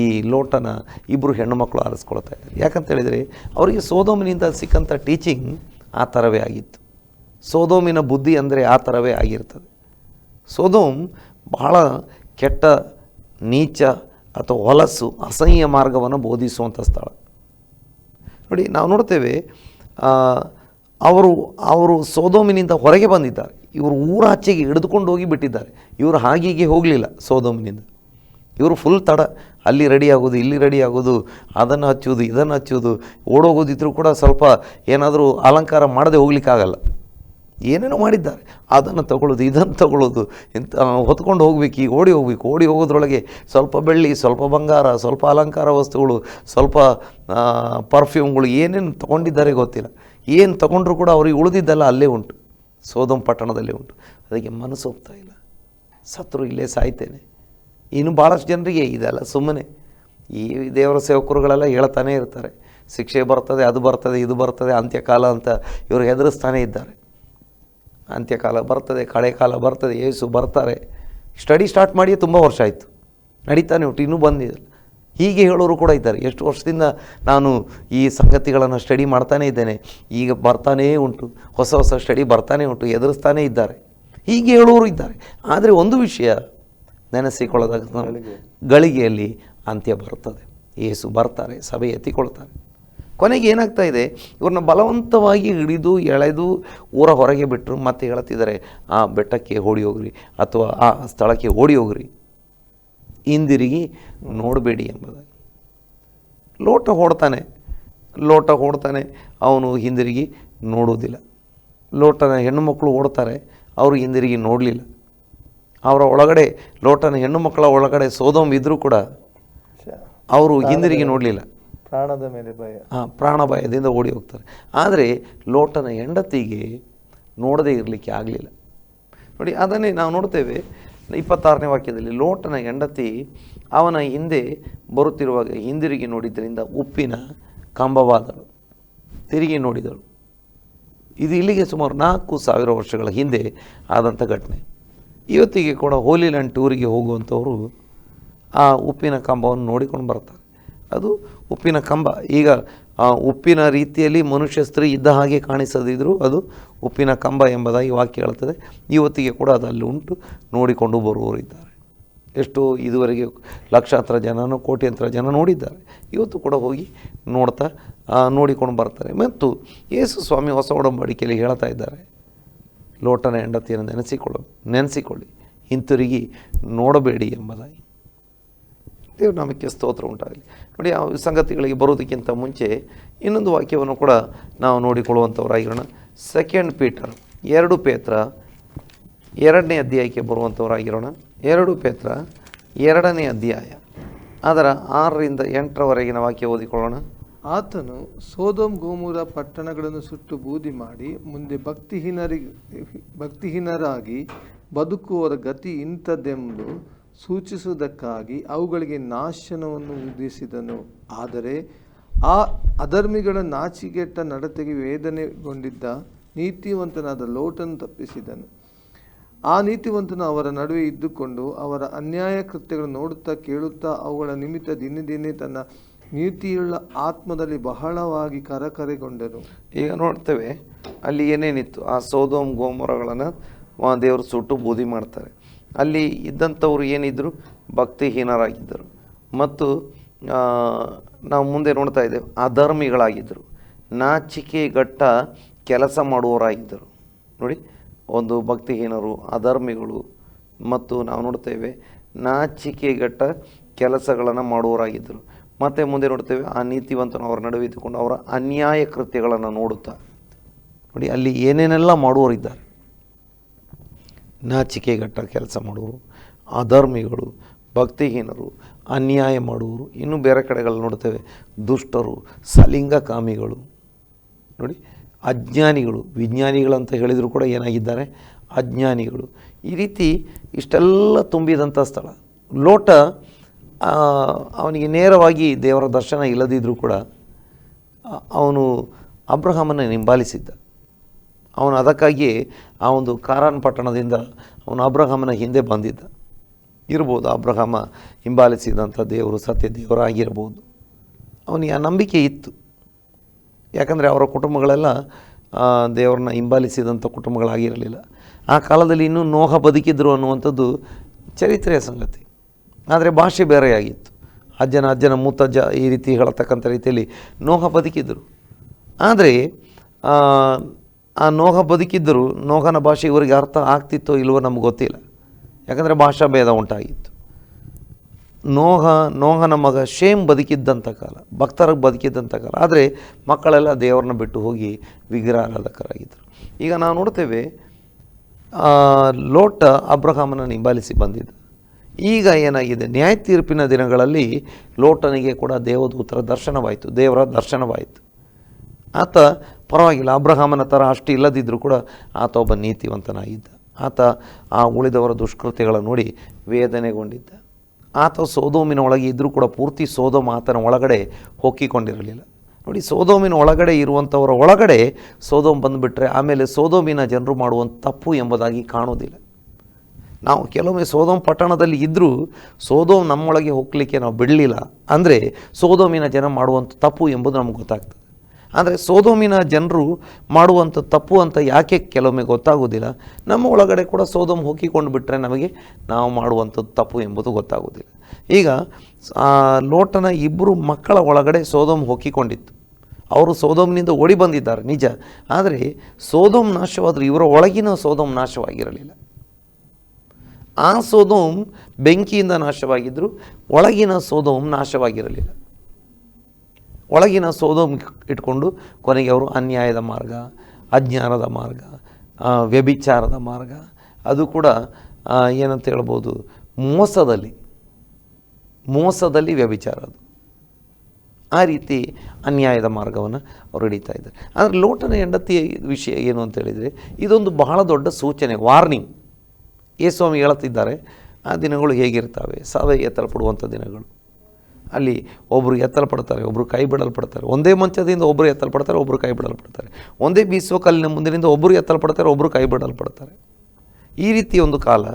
ಈ ಲೋಟನ ಇಬ್ಬರು ಹೆಣ್ಣು ಮಕ್ಕಳು ಆರಿಸ್ಕೊಳ್ತಾ ಇದ್ದಾರೆ. ಯಾಕಂತ ಹೇಳಿದರೆ ಅವರಿಗೆ ಸೋದೋಮಿನಿಂದ ಸಿಕ್ಕಂಥ ಟೀಚಿಂಗ್ ಆ ಥರವೇ ಆಗಿತ್ತು. ಸೋದೋಮಿನ ಬುದ್ಧಿ ಅಂದರೆ ಆ ಥರವೇ ಆಗಿರ್ತದೆ. ಸೋದೋಮ್ ಬಹಳ ಕೆಟ್ಟ, ನೀಚ ಅಥವಾ ಹೊಲಸು, ಅಸಹ್ಯ ಮಾರ್ಗವನ್ನು ಬೋಧಿಸುವಂಥ ಸ್ಥಳ. ನೋಡಿ, ನಾವು ನೋಡ್ತೇವೆ ಅವರು ಅವರು ಸೋದೋಮಿನಿಂದ ಹೊರಗೆ ಬಂದಿದ್ದಾರೆ. ಇವರು ಊರಾಚೆಗೆ ಹಿಡಿದುಕೊಂಡು ಹೋಗಿ ಬಿಟ್ಟಿದ್ದಾರೆ. ಇವರು ಹಾಗೀಗೆ ಹೋಗಲಿಲ್ಲ ಸೋದೋಮಿನಿಂದ. ಇವರು ಫುಲ್ ತಡ. ಅಲ್ಲಿ ರೆಡಿ ಆಗೋದು, ಇಲ್ಲಿ ರೆಡಿ ಆಗೋದು, ಅದನ್ನು ಹಚ್ಚೋದು ಇದನ್ನು ಹಚ್ಚೋದು ಓಡೋಗೋದಿದ್ರೂ ಕೂಡ ಸ್ವಲ್ಪ ಏನಾದರೂ ಅಲಂಕಾರ ಮಾಡದೆ ಹೋಗ್ಲಿಕ್ಕಾಗಲ್ಲ. ಏನೇನೋ ಮಾಡಿದ್ದಾರೆ. ಅದನ್ನು ತಗೊಳ್ಳೋದು, ಇದನ್ನು ತಗೊಳ್ಳೋದು ಇಂಥ ಹೊತ್ಕೊಂಡು ಹೋಗ್ಬೇಕು ಈಗ ಓಡಿ ಹೋಗ್ಬೇಕು. ಓಡಿ ಹೋಗೋದ್ರೊಳಗೆ ಸ್ವಲ್ಪ ಬೆಳ್ಳಿ, ಸ್ವಲ್ಪ ಬಂಗಾರ, ಸ್ವಲ್ಪ ಅಲಂಕಾರ ವಸ್ತುಗಳು, ಸ್ವಲ್ಪ ಪರ್ಫ್ಯೂಮ್ಗಳು ಏನೇನು ತೊಗೊಂಡಿದ್ದಾರೆ ಗೊತ್ತಿಲ್ಲ. ಏನು ತಗೊಂಡ್ರೂ ಕೂಡ ಅವ್ರಿಗೆ ಉಳಿದಿದ್ದೆಲ್ಲ ಅಲ್ಲೇ ಉಂಟು. ಸೋದಂ ಪಟ್ಟಣದಲ್ಲೇ ಉಂಟು. ಅದಕ್ಕೆ ಮನಸ್ಸು ಹೋಗ್ತಾ ಇಲ್ಲ. ಸತ್ರು ಇಲ್ಲೇ ಸಾಯ್ತೇನೆ. ಇನ್ನು ಭಾಳಷ್ಟು ಜನರಿಗೆ ಇದೆಲ್ಲ ಸುಮ್ಮನೆ. ಈ ದೇವರ ಸೇವಕರುಗಳೆಲ್ಲ ಹೇಳ್ತಾನೇ ಇರ್ತಾರೆ. ಶಿಕ್ಷೆ ಬರ್ತದೆ, ಅದು ಬರ್ತದೆ, ಇದು ಬರ್ತದೆ, ಅಂತ್ಯಕಾಲ ಅಂತ ಇವರು ಹೆದರಿಸ್ತಾನೇ ಇದ್ದಾರೆ. ಅಂತ್ಯಕಾಲ ಬರ್ತದೆ, ಕಳೆ ಕಾಲ ಬರ್ತದೆ, ಏಸು ಬರ್ತಾರೆ. ಸ್ಟಡಿ ಸ್ಟಾರ್ಟ್ ಮಾಡಿ ತುಂಬ ವರ್ಷ ಆಯಿತು. ನಡೀತಾನೆ ಉಂಟು, ಇನ್ನೂ ಬಂದಿಲ್ಲ. ಹೀಗೆ ಹೇಳೋರು ಕೂಡ ಇದ್ದಾರೆ. ಎಷ್ಟು ವರ್ಷದಿಂದ ನಾನು ಈ ಸಂಗತಿಗಳನ್ನು ಸ್ಟಡಿ ಮಾಡ್ತಾನೇ ಇದ್ದೇನೆ. ಈಗ ಬರ್ತಾನೇ ಉಂಟು. ಹೊಸ ಹೊಸ ಸ್ಟಡಿ ಬರ್ತಾನೇ ಉಂಟು. ಎದುರಿಸ್ತಾನೇ ಇದ್ದಾರೆ. ಹೀಗೆ ಹೇಳೋರು ಇದ್ದಾರೆ. ಆದರೆ ಒಂದು ವಿಷಯ ನೆನೆಸಿಕೊಳ್ಳದಾಗ ಗಳಿಗೆಯಲ್ಲಿ ಅಂತ್ಯ ಬರುತ್ತದೆ ಏಸು ಬರ್ತಾರೆ ಸಭೆ ಎತ್ತಿಕೊಳ್ತಾರೆ. ಕೊನೆಗೆ ಏನಾಗ್ತಾ ಇದೆ? ಇವ್ರನ್ನ ಬಲವಂತವಾಗಿ ಹಿಡಿದು ಎಳೆದು ಊರ ಹೊರಗೆ ಬಿಟ್ಟರು ಮತ್ತೆ ಹೇಳ್ತಿದ್ದಾರೆ ಆ ಬೆಟ್ಟಕ್ಕೆ ಓಡಿ ಹೋಗ್ರಿ ಅಥವಾ ಆ ಸ್ಥಳಕ್ಕೆ ಓಡಿ ಹೋಗ್ರಿ. ಹಿಂದಿರುಗಿ ನೋಡಬೇಡಿ ಎಂಬುದಾಗಿ. ಲೋಟ ಹೊಡ್ತಾನೆ ಲೋಟ ಹೊಡ್ತಾನೆ ಅವನು ಹಿಂದಿರುಗಿ ನೋಡೋದಿಲ್ಲ ಲೋಟನ ಹೆಣ್ಣು ಮಕ್ಕಳು ಓಡ್ತಾರೆ ಅವರು ಹಿಂದಿರುಗಿ ನೋಡಲಿಲ್ಲ. ಅವರ ಒಳಗಡೆ ಲೋಟನ ಹೆಣ್ಣು ಮಕ್ಕಳ ಒಳಗಡೆ ಸೋದೋಮ್ ಇದ್ದರೂ ಕೂಡ ಅವರು ಹಿಂದಿರುಗಿ ನೋಡಲಿಲ್ಲ. ಪ್ರಾಣದ ಮೇಲೆ ಭಯ. ಹಾಂ ಪ್ರಾಣ ಭಯದಿಂದ ಓಡಿ ಹೋಗ್ತಾರೆ. ಆದರೆ ಲೋಟನ ಹೆಂಡತಿಗೆ ನೋಡದೇ ಇರಲಿಕ್ಕೆ ಆಗಲಿಲ್ಲ. ನೋಡಿ ಅದನ್ನೇ ನಾವು ನೋಡ್ತೇವೆ ಇಪ್ಪತ್ತಾರನೇ ವಾಕ್ಯದಲ್ಲಿ ಲೋಟನ ಹೆಂಡತಿ ಅವನ ಹಿಂದೆ ಬರುತ್ತಿರುವಾಗ ಹಿಂದಿರುಗಿ ನೋಡಿದ್ದರಿಂದ ಉಪ್ಪಿನ ಕಂಬವಾದಳು. ತಿರುಗಿ ನೋಡಿದಳು. ಇದು ಇಲ್ಲಿಗೆ ಸುಮಾರು ನಾಲ್ಕು ಸಾವಿರ ವರ್ಷಗಳ ಹಿಂದೆ ಆದಂಥ ಘಟನೆ. ಇವತ್ತಿಗೆ ಕೂಡ ಹೋಲಿ ಲ್ಯಾಂಡ್ ಟೂರಿಗೆ ಹೋಗುವಂಥವರು ಆ ಉಪ್ಪಿನ ಕಂಬವನ್ನು ನೋಡಿಕೊಂಡು ಬರ್ತಾರೆ ಅದು ಉಪ್ಪಿನ ಕಂಬ. ಈಗ ಉಪ್ಪಿನ ರೀತಿಯಲ್ಲಿ ಮನುಷ್ಯ ಸ್ತ್ರೀ ಇದ್ದ ಹಾಗೆ ಕಾಣಿಸದಿದ್ದರೂ ಅದು ಉಪ್ಪಿನ ಕಂಬ ಎಂಬುದಾಗಿ ವಾಕ್ಯ ಹೇಳ್ತದೆ ಇವತ್ತಿಗೆ ಕೂಡ ಅದು ಅಲ್ಲಿ ಉಂಟು. ನೋಡಿಕೊಂಡು ಬರುವವರಿದ್ದಾರೆ ಎಷ್ಟೋ ಇದುವರೆಗೆ ಲಕ್ಷಾಂತರ ಜನನು, ಕೋಟ್ಯಂತರ ಜನ ನೋಡಿದ್ದಾರೆ. ಇವತ್ತು ಕೂಡ ಹೋಗಿ ನೋಡ್ತಾ ನೋಡಿಕೊಂಡು ಬರ್ತಾರೆ. ಮತ್ತು ಯೇಸು ಸ್ವಾಮಿ ಹೊಸ ಒಡಂಬಡಿಕೆಯಲ್ಲಿ ಹೇಳ್ತಾ ಇದ್ದಾರೆ. ಲೋಟನ ಹೆಂಡತಿಯನ್ನು ನೆನೆಸಿಕೊಳ್ಳ, ನೆನೆಸಿಕೊಳ್ಳಿ. ಹಿಂತಿರುಗಿ ನೋಡಬೇಡಿ ಎಂಬುದಾಗಿ. ದೇವ್ರ ನಾಮಕ್ಕೆ ಸ್ತೋತ್ರ ಉಂಟಾಗಲಿ. ನೋಡಿ, ಆ ಸಂಗತಿಗಳಿಗೆ ಬರೋದಕ್ಕಿಂತ ಮುಂಚೆ ಇನ್ನೊಂದು ವಾಕ್ಯವನ್ನು ಕೂಡ ನಾವು ನೋಡಿಕೊಳ್ಳುವಂಥವರಾಗಿರೋಣ. ಸೆಕೆಂಡ್ ಪೀಟರ್ ಎರಡು ಪೇತ್ರ, ಎರಡನೇ ಅಧ್ಯಾಯಕ್ಕೆ ಬರುವಂಥವರಾಗಿರೋಣ. ಎರಡು ಪೇತ್ರ, ಎರಡನೇ ಅಧ್ಯಾಯ. ಅದರ ಆರರಿಂದ ಎಂಟರವರೆಗಿನ ವಾಕ್ಯ ಓದಿಕೊಳ್ಳೋಣ. ಆತನು ಸೋದೋಮ್ ಗೋಮೂರ ಪಟ್ಟಣಗಳನ್ನು ಸುಟ್ಟು ಬೂದಿ ಮಾಡಿ ಮುಂದೆ ಭಕ್ತಿಹೀನರಿಗೆ ಭಕ್ತಿಹೀನರಾಗಿ ಬದುಕುವವರ ಗತಿ ಇಂಥದ್ದೆಂದು ಸೂಚಿಸುವುದಕ್ಕಾಗಿ ಅವುಗಳಿಗೆ ನಾಶನವನ್ನು ವಿಧಿಸಿದನು ಆದರೆ ಆ ಅಧರ್ಮಿಗಳ ನಾಚಿಗೆಟ್ಟ ನಡತೆಗೆ ವೇದನೆಗೊಂಡಿದ್ದ ನೀತಿವಂತನಾದ ಲೋಟನ್ನು ತಪ್ಪಿಸಿದನು. ಆ ನೀತಿವಂತನು ಅವರ ನಡುವೆ ಇದ್ದುಕೊಂಡು ಅವರ ಅನ್ಯಾಯ ಕೃತ್ಯಗಳನ್ನು ನೋಡುತ್ತಾ ಕೇಳುತ್ತಾ ಅವುಗಳ ನಿಮಿತ್ತ ದಿನೇ ದಿನೇ ತನ್ನ ನೀತಿಯುಳ್ಳ ಆತ್ಮದಲ್ಲಿ ಬಹಳವಾಗಿ ಕರಕರೆಗೊಂಡನು. ಈಗ ನೋಡ್ತೇವೆ ಅಲ್ಲಿ ಏನೇನಿತ್ತು. ಆ ಸೋದೋಮ್, ಗೋಮರಗಳನ್ನು ದೇವರು ಸುಟ್ಟು ಬೂದಿ ಮಾಡ್ತಾರೆ. ಅಲ್ಲಿ ಇದ್ದಂಥವ್ರು ಏನಿದ್ದರು ಭಕ್ತಿಹೀನರಾಗಿದ್ದರು. ಮತ್ತು ನಾವು ಮುಂದೆ ನೋಡ್ತಾ ಇದ್ದೇವೆ, ಅಧರ್ಮಿಗಳಾಗಿದ್ದರು. ನಾಚಿಕೆಗಟ್ಟ ಕೆಲಸ ಮಾಡುವವರಾಗಿದ್ದರು. ನೋಡಿ, ಒಂದು ಭಕ್ತಿಹೀನರು, ಅಧರ್ಮಿಗಳು, ಮತ್ತು ನಾವು ನೋಡ್ತೇವೆ ನಾಚಿಕೆಗಟ್ಟ ಕೆಲಸಗಳನ್ನು ಮಾಡುವವರಾಗಿದ್ದರು. ಮತ್ತೆ ಮುಂದೆ ನೋಡ್ತೇವೆ ಆ ನೀತಿವಂತನು ಅವರ ನಡುವೆ ಇದ್ದುಕೊಂಡು ಅವರ ಅನ್ಯಾಯ ಕೃತ್ಯಗಳನ್ನು ನೋಡುತ್ತಾ. ನೋಡಿ, ಅಲ್ಲಿ ಏನೇನೆಲ್ಲ ಮಾಡುವವರಿದ್ದಾರೆ. ನಾಚಿಕೆಗಟ್ಟ ಕೆಲಸ ಮಾಡುವರು, ಅಧರ್ಮಿಗಳು, ಭಕ್ತಿಹೀನರು, ಅನ್ಯಾಯ ಮಾಡುವರು, ಇನ್ನೂ ಬೇರೆ ಕಡೆಗಳಲ್ಲಿ ನೋಡ್ತೇವೆ, ದುಷ್ಟರು ಸಲಿಂಗಕಾಮಿಗಳು ನೋಡಿ, ಅಜ್ಞಾನಿಗಳು, ವಿಜ್ಞಾನಿಗಳಂತ ಹೇಳಿದರೂ ಕೂಡ ಏನಾಗಿದ್ದಾರೆ? ಅಜ್ಞಾನಿಗಳು. ಈ ರೀತಿ ಇಷ್ಟೆಲ್ಲ ತುಂಬಿದಂಥ ಸ್ಥಳ. ಲೋಟ ಅವನಿಗೆ ನೇರವಾಗಿ ದೇವರ ದರ್ಶನ ಇಲ್ಲದಿದ್ದರೂ ಕೂಡ ಅವನು ಅಬ್ರಹಾಮನ ಹಿಂಬಾಲಿಸಿದ್ದ. ಅವನು ಅದಕ್ಕಾಗಿ ಆ ಒಂದು ಕಾರಾನ್ ಪಟ್ಟಣದಿಂದ ಅವನು ಅಬ್ರಹಾಮನ ಹಿಂದೆ ಬಂದಿದ್ದ. ಇರ್ಬೋದು ಅಬ್ರಹಾಮ ಹಿಂಬಾಲಿಸಿದಂಥ ದೇವರು, ಸತ್ಯ ದೇವರಾಗಿರ್ಬೋದು. ಅವನಿಗೆ ಆ ನಂಬಿಕೆ ಇತ್ತು. ಯಾಕಂದರೆ ಅವರ ಕುಟುಂಬಗಳೆಲ್ಲ ದೇವರನ್ನ ಹಿಂಬಾಲಿಸಿದಂಥ ಕುಟುಂಬಗಳಾಗಿರಲಿಲ್ಲ. ಆ ಕಾಲದಲ್ಲಿ ಇನ್ನೂ ನೋಹ ಬದುಕಿದ್ರು ಅನ್ನುವಂಥದ್ದು ಚರಿತ್ರೆಯ ಸಂಗತಿ. ಆದರೆ ಭಾಷೆ ಬೇರೆಯಾಗಿತ್ತು. ಅಜ್ಜನ ಅಜ್ಜನ ಮೂತಜ್ಜ ಈ ರೀತಿ ಹೇಳತಕ್ಕಂಥ ರೀತಿಯಲ್ಲಿ ನೋಹ ಬದುಕಿದ್ರು. ಆದರೆ ಆ, ನೋಹ ಬದುಕಿದ್ದರೂ ನೋಹನ ಭಾಷೆ ಇವರಿಗೆ ಅರ್ಥ ಆಗ್ತಿತ್ತೋ ಇಲ್ವೋ ನಮ್ಗೆ ಗೊತ್ತಿಲ್ಲ. ಯಾಕಂದರೆ ಭಾಷಾ ಭೇದ ಉಂಟಾಗಿತ್ತು. ನೋಹ ನೋಹನ ಮಗ ಶೇಮ್ ಬದುಕಿದ್ದಂಥ ಕಾಲ ಭಕ್ತರಿಗೆ ಬದುಕಿದ್ದಂಥ ಕಾಲ. ಆದರೆ ಮಕ್ಕಳೆಲ್ಲ ದೇವರನ್ನ ಬಿಟ್ಟು ಹೋಗಿ ವಿಗ್ರಹಾರಾಧಕರಾಗಿದ್ದರು. ಈಗ ನಾವು ನೋಡ್ತೇವೆ ಲೋಟ ಅಬ್ರಹಾಮನ ನಿಂಬಾಲಿಸಿ ಬಂದಿದ್ದ. ಈಗ ಏನಾಗಿದೆ? ನ್ಯಾಯ ತೀರ್ಪಿನ ದಿನಗಳಲ್ಲಿ ಲೋಟನಿಗೆ ಕೂಡ ದೇವದೂತರ ದರ್ಶನವಾಯಿತು ದೇವರ ದರ್ಶನವಾಯಿತು. ಆತ ಪರವಾಗಿಲ್ಲ. ಅಬ್ರಹಾಮನ ಥರ ಅಷ್ಟು ಇಲ್ಲದಿದ್ದರೂ ಕೂಡ ಆತ ಒಬ್ಬ ನೀತಿವಂತನಾಗಿದ್ದ. ಆತ ಆ ಉಳಿದವರ ದುಷ್ಕೃತ್ಯಗಳ ನೋಡಿ ವೇದನೆಗೊಂಡಿದ್ದ. ಆತ ಸೋದೋಮಿನ ಒಳಗೆ ಇದ್ದರೂ ಕೂಡ ಪೂರ್ತಿ ಸೋದೋಮ ಆತನ ಒಳಗಡೆ ಹೊಕ್ಕಿಕೊಂಡಿರಲಿಲ್ಲ. ನೋಡಿ, ಸೋದೋಮಿನ ಒಳಗಡೆ ಇರುವಂಥವರ ಒಳಗಡೆ ಸೋದೋಮ್ ಬಂದುಬಿಟ್ರೆ ಆಮೇಲೆ ಸೋದೋಮಿನ ಜನರು ಮಾಡುವಂಥ ತಪ್ಪು ಎಂಬುದಾಗಿ ಕಾಣೋದಿಲ್ಲ ನಾವು ಕೆಲವೊಮ್ಮೆ ಸೋದೋಮ್ ಪಟ್ಟಣದಲ್ಲಿ ಇದ್ದರೂ ಸೋದೋಮ್ ನಮ್ಮೊಳಗೆ ಹೋಗಲಿಕ್ಕೆ ನಾವು ಬಿಡಲಿಲ್ಲ. ಅಂದರೆ ಸೋದೋಮಿನ ಜನ ಮಾಡುವಂಥ ತಪ್ಪು ಎಂಬುದು ನಮ್ಗೆ ಗೊತ್ತಾಗ್ತದೆ. ಆದರೆ ಸೋದೋಮಿನ ಜನರು ಮಾಡುವಂಥ ತಪ್ಪು ಅಂತ ಯಾಕೆ ಕೆಲವೊಮ್ಮೆ ಗೊತ್ತಾಗೋದಿಲ್ಲ ನಮ್ಮ ಒಳಗಡೆ ಕೂಡ ಸೋದೋಮ್ ಹೋಗಿಕೊಂಡು ಬಿಟ್ಟರೆ ನಮಗೆ ನಾವು ಮಾಡುವಂಥದ್ದು ತಪ್ಪು ಎಂಬುದು ಗೊತ್ತಾಗೋದಿಲ್ಲ ಈಗ ಲೋಟನ ಇಬ್ಬರು ಮಕ್ಕಳ ಒಳಗಡೆ ಸೋದೋಮ್ ಹೊಕ್ಕಿಕೊಂಡಿತ್ತು ಅವರು ಸೋದೋಮ್ನಿಂದ ಓಡಿ ಬಂದಿದ್ದಾರೆ, ನಿಜ. ಆದರೆ ಸೋದೋಮ್ ನಾಶವಾದರೂ ಇವರ ಒಳಗಿನ ಸೋದೋಮ್ ನಾಶವಾಗಿರಲಿಲ್ಲ. ಆ ಸೋದೋಮ್ ಬೆಂಕಿಯಿಂದ ನಾಶವಾಗಿದ್ದರೂ ಒಳಗಿನ ಸೋದೋಮ್ ನಾಶವಾಗಿರಲಿಲ್ಲ. ಒಳಗಿನ ಸೋದೋಮ್ ಇಟ್ಕೊಂಡು ಕೊನೆಗೆ ಅವರು ಅನ್ಯಾಯದ ಮಾರ್ಗ, ಅಜ್ಞಾನದ ಮಾರ್ಗ ವ್ಯಭಿಚಾರದ ಮಾರ್ಗ. ಅದು ಕೂಡ ಏನಂತ ಹೇಳ್ಬೋದು, ಮೋಸದಲ್ಲಿ ಮೋಸದಲ್ಲಿ ವ್ಯಭಿಚಾರ ಅದು. ಆ ರೀತಿ ಅನ್ಯಾಯದ ಮಾರ್ಗವನ್ನು ಅವರು ಹಿಡಿತಾ ಇದ್ದಾರೆ. ಆದರೆ ಲೋಟನ ಹೆಂಡತಿ ವಿಷಯ ಏನು ಅಂತ ಹೇಳಿದರೆ, ಇದೊಂದು ಬಹಳ ದೊಡ್ಡ ಸೂಚನೆ, ವಾರ್ನಿಂಗ್. ಯೇಸ್ವಾಮಿ ಹೇಳುತ್ತಿದ್ದಾರೆ, ಆ ದಿನಗಳು ಹೇಗಿರ್ತವೆ ಎತ್ತರ ಪಡುವಂಥ ದಿನಗಳು. ಅಲ್ಲಿ ಒಬ್ಬರು ಎತ್ತಲ್ಪಡ್ತಾರೆ ಒಬ್ಬರು ಕೈ ಬಿಡಲ್ಪಡ್ತಾರೆ. ಒಂದೇ ಮಂಚದಿಂದ ಒಬ್ಬರು ಎತ್ತಲ್ಪಡ್ತಾರೆ ಒಬ್ಬರು ಕೈ ಬಿಡಲ್ಪಡ್ತಾರೆ. ಒಂದೇ ಬೀಸುವ ಕಲ್ಲಿನ ಮುಂದಿನಿಂದ ಒಬ್ಬರು ಎತ್ತಲ್ಪಡ್ತಾರೆ ಒಬ್ಬರು ಕೈ ಬಿಡಲ್ಪಡ್ತಾರೆ. ಈ ರೀತಿ ಒಂದು ಕಾಲ.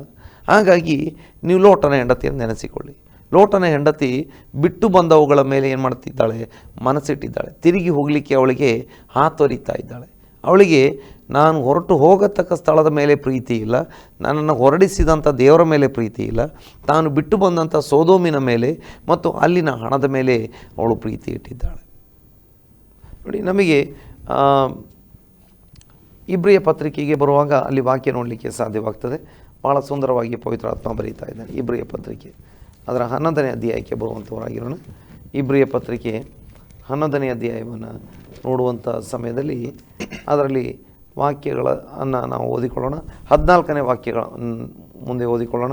ಹಾಗಾಗಿ ನೀವು ಲೋಟನ ಹೆಂಡತಿಯನ್ನು ನೆನೆಸಿಕೊಳ್ಳಿ. ಲೋಟನ ಹೆಂಡತಿ ಬಿಟ್ಟು ಬಂದವುಗಳ ಮೇಲೆ ಏನು ಮಾಡ್ತಿದ್ದಾಳೆ? ಮನಸ್ಸಿಟ್ಟಿದ್ದಾಳೆ. ತಿರುಗಿ ಹೋಗಲಿಕ್ಕೆ ಅವಳಿಗೆ ಹಾತೊರಿತಾ ಇದ್ದಾಳೆ. ಅವಳಿಗೆ ನಾನು ಹೊರಟು ಹೋಗತಕ್ಕ ಸ್ಥಳದ ಮೇಲೆ ಪ್ರೀತಿ ಇಲ್ಲ, ನನ್ನನ್ನು ಹೊರಡಿಸಿದಂಥ ದೇವರ ಮೇಲೆ ಪ್ರೀತಿ ಇಲ್ಲ, ತಾನು ಬಿಟ್ಟು ಬಂದಂಥ ಸೋದೋಮಿನ ಮೇಲೆ ಮತ್ತು ಅಲ್ಲಿನ ಹಣದ ಮೇಲೆ ಅವಳು ಪ್ರೀತಿ ಇಟ್ಟಿದ್ದಾಳೆ. ನೋಡಿ, ನಮಗೆ ಇಬ್ರಿಯ ಪತ್ರಿಕೆಗೆ ಬರುವಾಗ ಅಲ್ಲಿ ವಾಕ್ಯ ನೋಡಲಿಕ್ಕೆ ಸಾಧ್ಯವಾಗ್ತದೆ. ಭಾಳ ಸುಂದರವಾಗಿ ಪವಿತ್ರಾತ್ಮ ಬರೀತಾ ಇದ್ದಾನೆ ಇಬ್ರಿಯ ಪತ್ರಿಕೆ. ಅದರ ಹನ್ನೊಂದನೇ ಅಧ್ಯಾಯಕ್ಕೆ ಬರುವಂಥವರಾಗಿರೋಣ. ಇಬ್ರಿಯ ಪತ್ರಿಕೆ ಹನ್ನೊಂದನೇ ಅಧ್ಯಾಯವನ್ನು ನೋಡುವಂಥ ಸಮಯದಲ್ಲಿ ಅದರಲ್ಲಿ ವಾಕ್ಯಗಳನ್ನು ನಾವು ಓದಿಕೊಳ್ಳೋಣ. ಹದಿನಾಲ್ಕನೇ ವಾಕ್ಯಗಳ ಮುಂದೆ ಓದಿಕೊಳ್ಳೋಣ.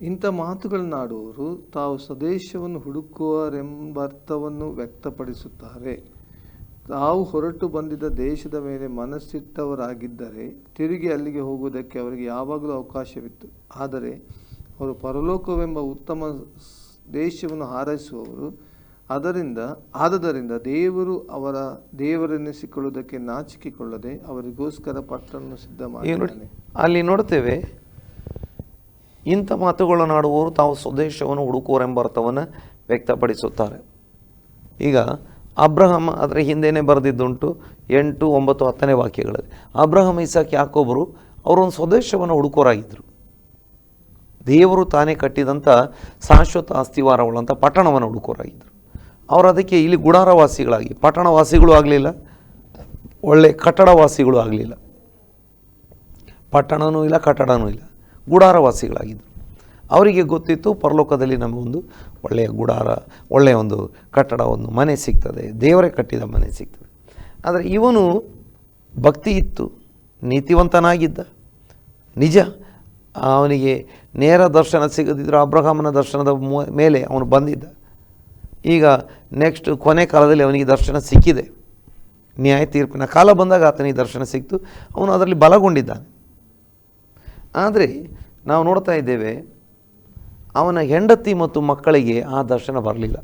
ಇಂಥ ಮಾತುಗಳನ್ನಾಡುವರು ತಾವು ಸ್ವದೇಶವನ್ನು ಹುಡುಕುವರೆಂಬರ್ಥವನ್ನು ವ್ಯಕ್ತಪಡಿಸುತ್ತಾರೆ. ತಾವು ಹೊರಟು ಬಂದಿದ್ದ ದೇಶದ ಮೇಲೆ ಮನಸ್ಸಿಟ್ಟವರಾಗಿದ್ದರೆ ತಿರುಗಿ ಅಲ್ಲಿಗೆ ಹೋಗುವುದಕ್ಕೆ ಅವರಿಗೆ ಯಾವಾಗಲೂ ಅವಕಾಶವಿತ್ತು. ಆದರೆ ಅವರು ಪರಲೋಕವೆಂಬ ಉತ್ತಮ ದೇಶವನ್ನು ಹಾರೈಸುವವರು ಅದರಿಂದ, ಆದದರಿಂದ ದೇವರು ಅವರ ದೇವರೆನಿಸಿಕೊಳ್ಳುವುದಕ್ಕೆ ನಾಚಿಕೆಕೊಳ್ಳದೆ ಅವರಿಗೋಸ್ಕರ ಪಟ್ಟಣವನ್ನು ಸಿದ್ಧ ಮಾಡಿ ಅಲ್ಲಿ ನೋಡ್ತೇವೆ, ಇಂಥ ಮಾತುಗಳನ್ನಾಡುವವರು ತಾವು ಸ್ವದೇಶವನ್ನು ಹುಡುಕುವರೆಂಬ ಅರ್ಥವನ್ನು ವ್ಯಕ್ತಪಡಿಸುತ್ತಾರೆ. ಈಗ, ಅಬ್ರಹಂ ಅದರ ಹಿಂದೆಯೇ ಬರೆದಿದ್ದುಂಟು, ಎಂಟು, ಒಂಬತ್ತು, ಹತ್ತನೇ ವಾಕ್ಯಗಳಲ್ಲಿ. ಅಬ್ರಹಂ, ಇಸಾಕ್ ಯಾಕೊಬ್ಬರು ಅವರೊಂದು ಸ್ವದೇಶವನ್ನು ಹುಡುಕೋರಾಗಿದ್ದರು ದೇವರು ತಾನೇ ಕಟ್ಟಿದಂಥ ಶಾಶ್ವತ ಅಸ್ಥಿವಾರವುಳ್ಳಂಥ ಪಟ್ಟಣವನ್ನು ಹುಡುಕೋರಾಗಿದ್ದರು ಅವರು ಅದಕ್ಕೆ ಇಲ್ಲಿ ಗುಡಾರವಾಸಿಗಳಾಗಿ, ಪಟ್ಟಣವಾಸಿಗಳು ಆಗಲಿಲ್ಲ, ಒಳ್ಳೆ ಕಟ್ಟಡವಾಸಿಗಳು ಆಗಲಿಲ್ಲ. ಪಟ್ಟಣವೂ ಇಲ್ಲ ಕಟ್ಟಡವೂ ಇಲ್ಲ. ಗುಡಾರವಾಸಿಗಳಾಗಿದ್ದರು ಅವರಿಗೆ ಗೊತ್ತಿತ್ತು ಪರಲೋಕದಲ್ಲಿ ನಮಗೊಂದು ಒಳ್ಳೆಯ ಗುಡಾರ, ಒಳ್ಳೆಯ ಒಂದು ಕಟ್ಟಡ, ಒಂದು ಮನೆ ಸಿಗ್ತದೆ, ದೇವರೇ ಕಟ್ಟಿದ ಮನೆ ಸಿಗ್ತದೆ. ಆದರೆ ಇವನು ಭಕ್ತಿ ಇತ್ತು, ನೀತಿವಂತನಾಗಿದ್ದ. ನಿಜ, ಅವನಿಗೆ ನೇರ ದರ್ಶನ ಸಿಗದಿದ್ದರೂ ಅಬ್ರಹಾಮನ ದರ್ಶನದ ಮೇಲೆ ಅವನು ಬಂದಿದ್ದ. ಈಗ ನೆಕ್ಸ್ಟ್ ಕೊನೆ ಕಾಲದಲ್ಲಿ ಅವನಿಗೆ ದರ್ಶನ ಸಿಕ್ಕಿದೆ. ನ್ಯಾಯ ತೀರ್ಪಿನ ಕಾಲ ಬಂದಾಗ ಆತನಿಗೆ ದರ್ಶನ ಸಿಕ್ತು. ಅವನು ಅದರಲ್ಲಿ ಬಲಗೊಂಡಿದ್ದಾನೆ. ಆದರೆ ನಾವು ನೋಡ್ತಾ ಇದ್ದೇವೆ, ಅವನ ಹೆಂಡತಿ ಮತ್ತು ಮಕ್ಕಳಿಗೆ ಆ ದರ್ಶನ ಬರಲಿಲ್ಲ.